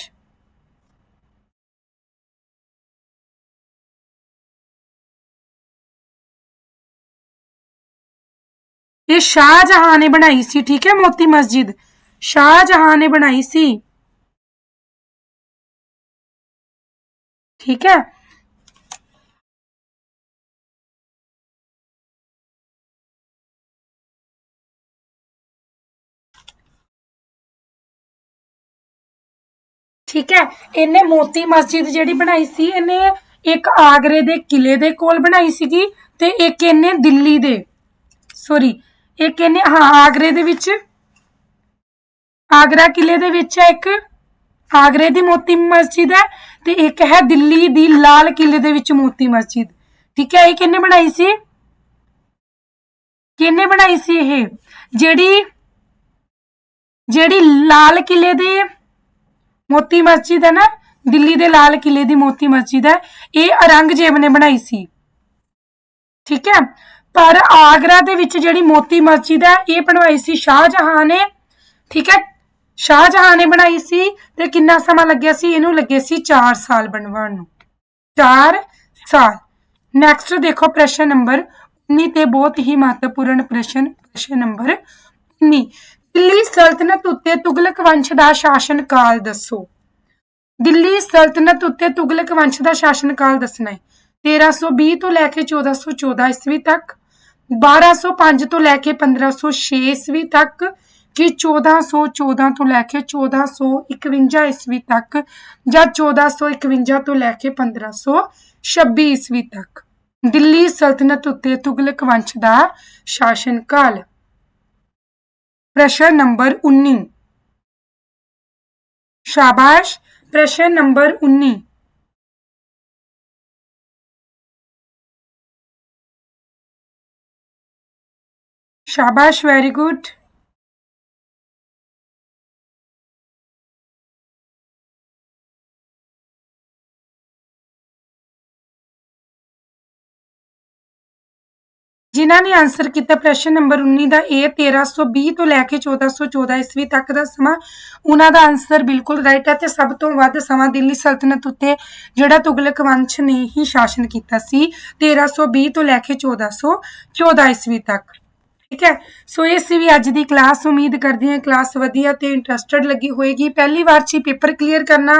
ਇਹ ਸ਼ਾਹਜਹਾਨ ਨੇ ਬਣਾਈ ਸੀ ਠੀਕ ਹੈ ਮੋਤੀ ਮਸਜਿਦ ਸ਼ਾਹਜਹਾਨ ਨੇ ਬਣਾਈ ਸੀ ਠੀਕ ਹੈ ਠੀਕ ਹੈ? ਇਹਨੇ ਮੋਤੀ ਮਸਜਿਦ ਜਿਹੜੀ ਬਣਾਈ ਸੀ, ਇਹਨੇ ਇੱਕ ਆਗਰੇ ਦੇ ਕਿਲੇ ਦੇ ਕੋਲ ਬਣਾਈ ਸੀਗੀ ਤੇ ਇੱਕ ਇਹਨੇ ਦਿੱਲੀ ਦੇ ਸੌਰੀ ਇੱਕ ਇਹਨੇ, ਹਾਂ, ਆਗਰੇ ਦੇ ਵਿੱਚ, ਆਗਰਾ ਕਿਲੇ ਦੇ ਵਿੱਚ ਹੈ ਇੱਕ, ਆਗਰੇ ਦੀ ਮੋਤੀ ਮਸਜਿਦ ਹੈ ਤੇ ਇੱਕ ਹੈ ਦਿੱਲੀ ਦੀ ਲਾਲ ਕਿਲੇ ਦੇ ਵਿੱਚ ਮੋਤੀ ਮਸਜਿਦ। ਠੀਕ ਹੈ, ਇਹ ਕਿਹਨੇ ਬਣਾਈ ਸੀ? ਕਿਹਨੇ ਬਣਾਈ ਸੀ ਇਹ? ਜਿਹੜੀ ਜਿਹੜੀ ਲਾਲ ਕਿਲੇ ਦੇ ਮੋਤੀ ਮਸਜਿਦ ਹੈ ਨਾ, ਦਿੱਲੀ ਦੇ ਲਾਲ ਕਿਲੇ ਦੀ ਮੋਤੀ ਮਸਜਿਦ ਹੈ। ਇਹ ਔਰੰਗਜ਼ੇਬ ਨੇ ਬਣਾਈ ਸੀ। ਠੀਕ ਹੈ? ਪਰ ਆਗਰਾ ਦੇ ਵਿੱਚ ਜਿਹੜੀ ਮੋਤੀ ਮਸਜਿਦ ਹੈ, ਇਹ ਬਣਵਾਈ ਸੀ ਸ਼ਾਹਜਹਾਨ ਨੇ। ਠੀਕ ਹੈ? ਸ਼ਾਹਜਹਾਨ ਨੇ ਬਣਾਈ ਸੀ ਤੇ ਕਿੰਨਾ ਸਮਾਂ ਲੱਗਿਆ ਸੀ? ਇਹਨੂੰ ਲੱਗੇ ਸੀ 4 ਸਾਲ ਬਣਵਾਉਣ ਨੂੰ। 4 ਸਾਲ। ਨੈਕਸਟ ਦੇਖੋ ਪ੍ਰਸ਼ਨ ਨੰਬਰ 19 ਤੇ ਬਹੁਤ ਹੀ ਮਹੱਤਵਪੂਰਨ ਪ੍ਰਸ਼ਨ ਪ੍ਰਸ਼ਨ ਨੰਬਰ 19 ਦਿੱਲੀ ਸਲਤਨਤ ਉੱਤੇ ਤੁਗਲਕ ਵੰਸ਼ ਦਾ ਸ਼ਾਸਨ ਕਾਲ ਦੱਸੋ। ਦਿੱਲੀ ਸਲਤਨਤ ਉੱਤੇ ਤੁਗਲਕ ਵੰਸ਼ ਦਾ ਸ਼ਾਸਨਕਾਲ ਦੱਸਣਾ ਹੈ। 1320 ਤੋਂ ਲੈ ਕੇ 1414 ਈਸਵੀ ਤੱਕ 1205 ਤੋਂ ਲੈ ਕੇ 1506 ਈਸਵੀ ਤੱਕ ਕਿ 1414 ਤੋਂ ਲੈ ਕੇ 1451 ਈਸਵੀ ਤੱਕ ਜਾਂ 1451 ਤੋਂ ਲੈ ਕੇ 1526 ਈਸਵੀ ਤੱਕ। ਦਿੱਲੀ ਸਲਤਨਤ ਉੱਤੇ ਤੁਗਲਕ ਵੰਸ਼ ਦਾ ਸ਼ਾਸਨਕਾਲ। ਪ੍ਰਸ਼ਨ ਨੰਬਰ 19 ਸ਼ਾਬਾਸ਼ ਪ੍ਰਸ਼ਨ ਨੰਬਰ 19 ਸ਼ਾਬਾਸ਼ ਵੈਰੀ ਗੁੱਡ ਜਿਨ੍ਹਾਂ ਨੇ ਆਨਸਰ ਕੀਤਾ ਪ੍ਰਸ਼ਨ ਨੰਬਰ 19 ਦਾ ਇਹ 1320 ਤੋਂ ਲੈ ਕੇ 1414 ਈਸਵੀ ਤੱਕ ਦਾ ਸਮਾਂ, ਉਹਨਾਂ ਦਾ ਆਨਸਰ ਬਿਲਕੁਲ ਰਾਈਟ ਹੈ ਤੇ ਸਭ ਤੋਂ ਵੱਧ ਸਮਾਂ ਦਿੱਲੀ ਸਲਤਨਤ ਉੱਤੇ, ਜਿਹੜਾ ਤੁਗਲਕ ਵੰਸ਼ ਨੇ ਹੀ ਸ਼ਾਸਨ ਕੀਤਾ ਸੀ 1320 ਤੋਂ ਲੈ ਕੇ 1414 ਈਸਵੀ ਤੱਕ। ਠੀਕ ਹੈ? ਸੋ ਇਹ ਸੀ ਵੀ ਅੱਜ ਦੀ ਕਲਾਸ ਉਮੀਦ ਕਰਦੀ ਹਾਂ ਕਲਾਸ ਵਧੀਆ ਤੇ ਇੰਟਰਸਟਡ ਲੱਗੀ ਹੋਏਗੀ। ਪਹਿਲੀ ਵਾਰ 'ਚ ਹੀ ਪੇਪਰ ਕਲੀਅਰ ਕਰਨਾ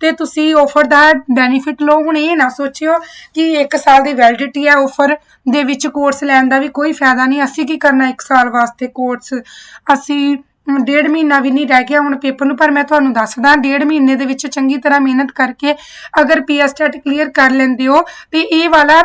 ਤੇ ਤੁਸੀਂ ਆਫਰ ਦਾ ਬੈਨੀਫਿਟ ਲਓ। ਹੁਣ ਇਹ ਨਾ ਸੋਚਿਓ ਕਿ 1 ਸਾਲ ਦੀ ਵੈਲਿਡਿਟੀ ਹੈ ਆਫਰ ਦੇ ਵਿੱਚ ਕੋਰਸ ਲੈਣ ਦਾ ਵੀ ਕੋਈ ਫਾਇਦਾ ਨਹੀਂ। ਅਸੀਂ ਕੀ ਕਰਨਾ 1 ਸਾਲ ਵਾਸਤੇ ਕੋਰਸ ਅਸੀਂ ਡੇਢ ਮਹੀਨਾ ਵੀ ਨਹੀਂ ਰਹਿ ਗਿਆ ਹੁਣ ਪੇਪਰ ਨੂੰ, ਪਰ ਮੈਂ ਤੁਹਾਨੂੰ ਦੱਸਦਾ ਡੇਢ ਮਹੀਨੇ ਦੇ ਵਿੱਚ ਚੰਗੀ ਤਰ੍ਹਾਂ ਮਿਹਨਤ ਕਰਕੇ ਅਗਰ ਪੀਐਸਟੈਟ ਕਲੀਅਰ ਕਰ ਲੈਂਦੇ ਹੋ ਤੇ ਇਹ ਵਾਲਾ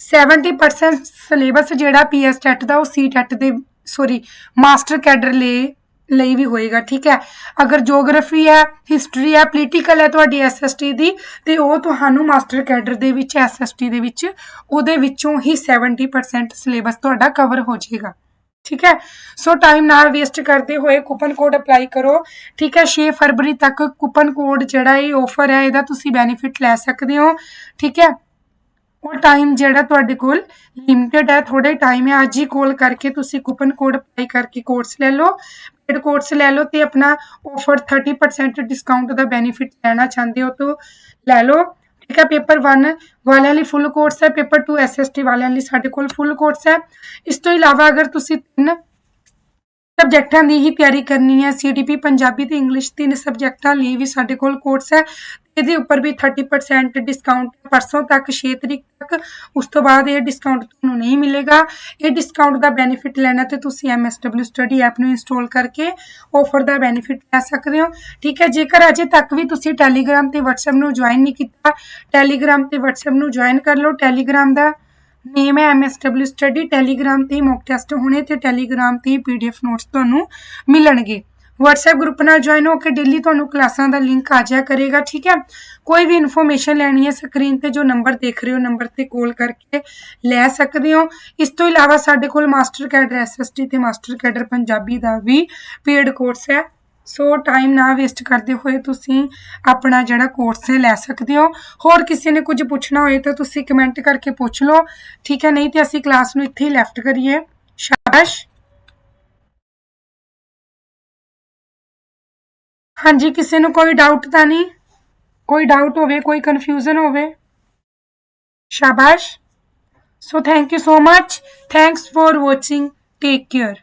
70% ਸਿਲੇਬਸ ਜਿਹੜਾ ਪੀਐਸਟੈਟ ਦਾ, ਉਹ ਸੀ ਸੀਟੈਟ ਦੇ ਸੌਰੀ ਮਾਸਟਰ ਕੈਡਰ ਲਈ ਲਈ ਵੀ ਹੋਏਗਾ, ਠੀਕ ਹੈ? ਅਗਰ ਜੀਓਗ੍ਰਾਫੀ ਹੈ ਹਿਸਟਰੀ ਹੈ ਪੋਲੀਟੀਕਲ ਹੈ ਤੁਹਾਡੀ ਐਸਐਸਟੀ ਦੀ, ਤੇ ਉਹ ਤੁਹਾਨੂੰ ਮਾਸਟਰ ਕੈਡਰ ਦੇ ਵਿੱਚ ਐਸਐਸਟੀ ਦੇ ਵਿੱਚ, ਉਹਦੇ ਵਿੱਚੋਂ ਹੀ 70% ਸਿਲੇਬਸ ਤੁਹਾਡਾ ਕਵਰ ਹੋ ਜਾਏਗਾ, ਠੀਕ ਹੈ? ਸੋ ਟਾਈਮ ਨਾ ਵੇਸਟ ਕਰਦੇ ਹੋਏ ਕੂਪਨ ਕੋਡ ਅਪਲਾਈ ਕਰੋ, ਠੀਕ ਹੈ? 6 ਫਰਵਰੀ ਤੱਕ ਕੂਪਨ ਕੋਡ ਜਿਹੜਾ ਇਹ ਆਫਰ ਹੈ, ਇਹਦਾ ਤੁਸੀਂ ਬੈਨੀਫਿਟ ਲੈ ਸਕਦੇ ਹੋ, ਠੀਕ ਹੈ? ਉਹ ਟਾਈਮ ਜਿਹੜਾ ਤੁਹਾਡੇ ਕੋਲ ਲਿਮਟਿਡ ਹੈ ਥੋੜੇ ਟਾਈਮ ਹੈ। ਅੱਜ ਹੀ ਕਾਲ ਕਰਕੇ ਤੁਸੀਂ ਕੂਪਨ ਕੋਡ ਅਪਲਾਈ ਕਰਕੇ ਕੋਰਸ ਲੈ ਲਓ। ਪੇਡ ਕੋਰਸ ਲੈ ਲਓ ਤੇ ਆਪਣਾ ਆਫਰ 30% ਡਿਸਕਾਊਂਟ ਦਾ ਬੈਨੀਫਿਟ ਲੈਣਾ ਚਾਹੁੰਦੇ ਹੋ ਤਾਂ ਲੈ ਲਓ। ਠੀਕ ਹੈ ਪੇਪਰ 1 ਵਾਲਿਆਂ ਲਈ ਫੁੱਲ ਕੋਰਸ ਹੈ ਪੇਪਰ 2 ਐਸਐਸਟੀ ਵਾਲਿਆਂ ਲਈ ਸਾਡੇ ਕੋਲ ਫੁੱਲ ਕੋਰਸ ਹੈ। ਇਸ ਤੋਂ ਇਲਾਵਾ ਅਗਰ ਤੁਸੀਂ ਤਿੰਨ ਸਬਜੈਕਟਾਂ ਦੀ ਹੀ ਤਿਆਰੀ ਕਰਨੀ ਹੈ। ਸੀਡੀਪੀ ਪੰਜਾਬੀ ਤੇ ਇੰਗਲਿਸ਼ ਤਿੰਨ ਸਬਜੈਕਟਾਂ ਲਈ ਵੀ ਸਾਡੇ ਕੋਲ ਕੋਰਸ ਹੈ। ਇਹਦੇ ਉੱਪਰ ਵੀ 30% ਡਿਸਕਾਊਂਟ ਪਰਸੋਂ ਤੱਕ 6 ਤਰੀਕ ਤੱਕ। ਉਸ ਤੋਂ ਬਾਅਦ ਇਹ ਡਿਸਕਾਊਂਟ ਤੁਹਾਨੂੰ ਨਹੀਂ ਮਿਲੇਗਾ। ਇਹ ਡਿਸਕਾਊਂਟ ਦਾ ਬੈਨੀਫਿਟ ਲੈਣਾ ਤੇ ਤੁਸੀਂ MSW ਸਟੱਡੀ ਐਪ ਨੂੰ ਇੰਸਟਾਲ ਕਰਕੇ ਆਫਰ ਦਾ ਬੈਨੀਫਿਟ ਲੈ ਸਕਦੇ ਹੋ। ਠੀਕ ਹੈ। ਜੇਕਰ ਅਜੇ ਤੱਕ ਵੀ ਤੁਸੀਂ ਟੈਲੀਗ੍ਰਾਮ ਤੇ WhatsApp ਨੂੰ ਜੁਆਇਨ ਨਹੀਂ ਕੀਤਾ ਟੈਲੀਗ੍ਰਾਮ ਤੇ WhatsApp ਨੂੰ ਜੁਆਇਨ ਕਰ ਲਓ। ਟੈਲੀਗ੍ਰਾਮ ਦਾ ਨੇਮ ਹੈ MSW ਸਟੱਡੀ ਟੈਲੀਗ੍ਰਾਮ ਤੇ ਮੌਕ ਟੈਸਟ ਹੋਣੇ ਤੇ ਟੈਲੀਗ੍ਰਾਮ ਤੇ ਪੀਡੀਐਫ ਨੋਟਸ ਤੁਹਾਨੂੰ ਮਿਲਣਗੇ। WhatsApp ਗਰੁੱਪ ਨਾਲ ਜੁਆਇਨ ਹੋ ਕੇ ਡੇਲੀ ਤੁਹਾਨੂੰ ਕਲਾਸਾਂ ਦਾ ਲਿੰਕ ਆ ਜਾਇਆ ਕਰੇਗਾ, ਠੀਕ ਹੈ? ਕੋਈ ਵੀ ਇਨਫੋਰਮੇਸ਼ਨ ਲੈਣੀ ਹੈ ਸਕਰੀਨ ਤੇ ਜੋ ਨੰਬਰ ਦੇਖ ਰਹੇ ਹੋ ਨੰਬਰ ਤੇ ਕਾਲ ਕਰਕੇ ਲੈ ਸਕਦੇ ਹੋ। ਇਸ ਤੋਂ ਇਲਾਵਾ ਸਾਡੇ ਕੋਲ ਮਾਸਟਰ ਕੈਡਰ ਐਸਐਸਟੀ ਤੇ ਮਾਸਟਰ ਕੈਡਰ ਪੰਜਾਬੀ ਦਾ ਵੀ ਪੇਡ ਕੋਰਸ ਹੈ। ਸੋ ਟਾਈਮ ਨਾ ਵੇਸਟ ਕਰਦੇ ਹੋਏ ਤੁਸੀਂ ਆਪਣਾ ਜਿਹੜਾ ਕੋਰਸ ਹੈ ਲੈ ਸਕਦੇ ਹੋ। ਹੋਰ ਕਿਸੇ ਨੇ ਕੁਝ ਪੁੱਛਣਾ ਹੋਏ ਤਾਂ ਤੁਸੀਂ ਕਮੈਂਟ ਕਰਕੇ ਪੁੱਛ ਲਓ। ਠੀਕ ਹੈ, ਨਹੀਂ ਤੇ ਅਸੀਂ ਕਲਾਸ ਨੂੰ ਇੱਥੇ ਹੀ ਲੈਫਟ ਕਰੀਏ। ਸ਼ਾਬਾਸ਼। ਹਾਂਜੀ, ਕਿਸੇ ਨੂੰ ਕੋਈ ਡਾਊਟ ਤਾਂ ਨਹੀਂ? ਕੋਈ ਡਾਊਟ ਹੋਵੇ, ਕੋਈ ਕਨਫਿਊਜ਼ਨ ਹੋਵੇ? ਸ਼ਾਬਾਸ਼। So thank you so much thanks for watching take care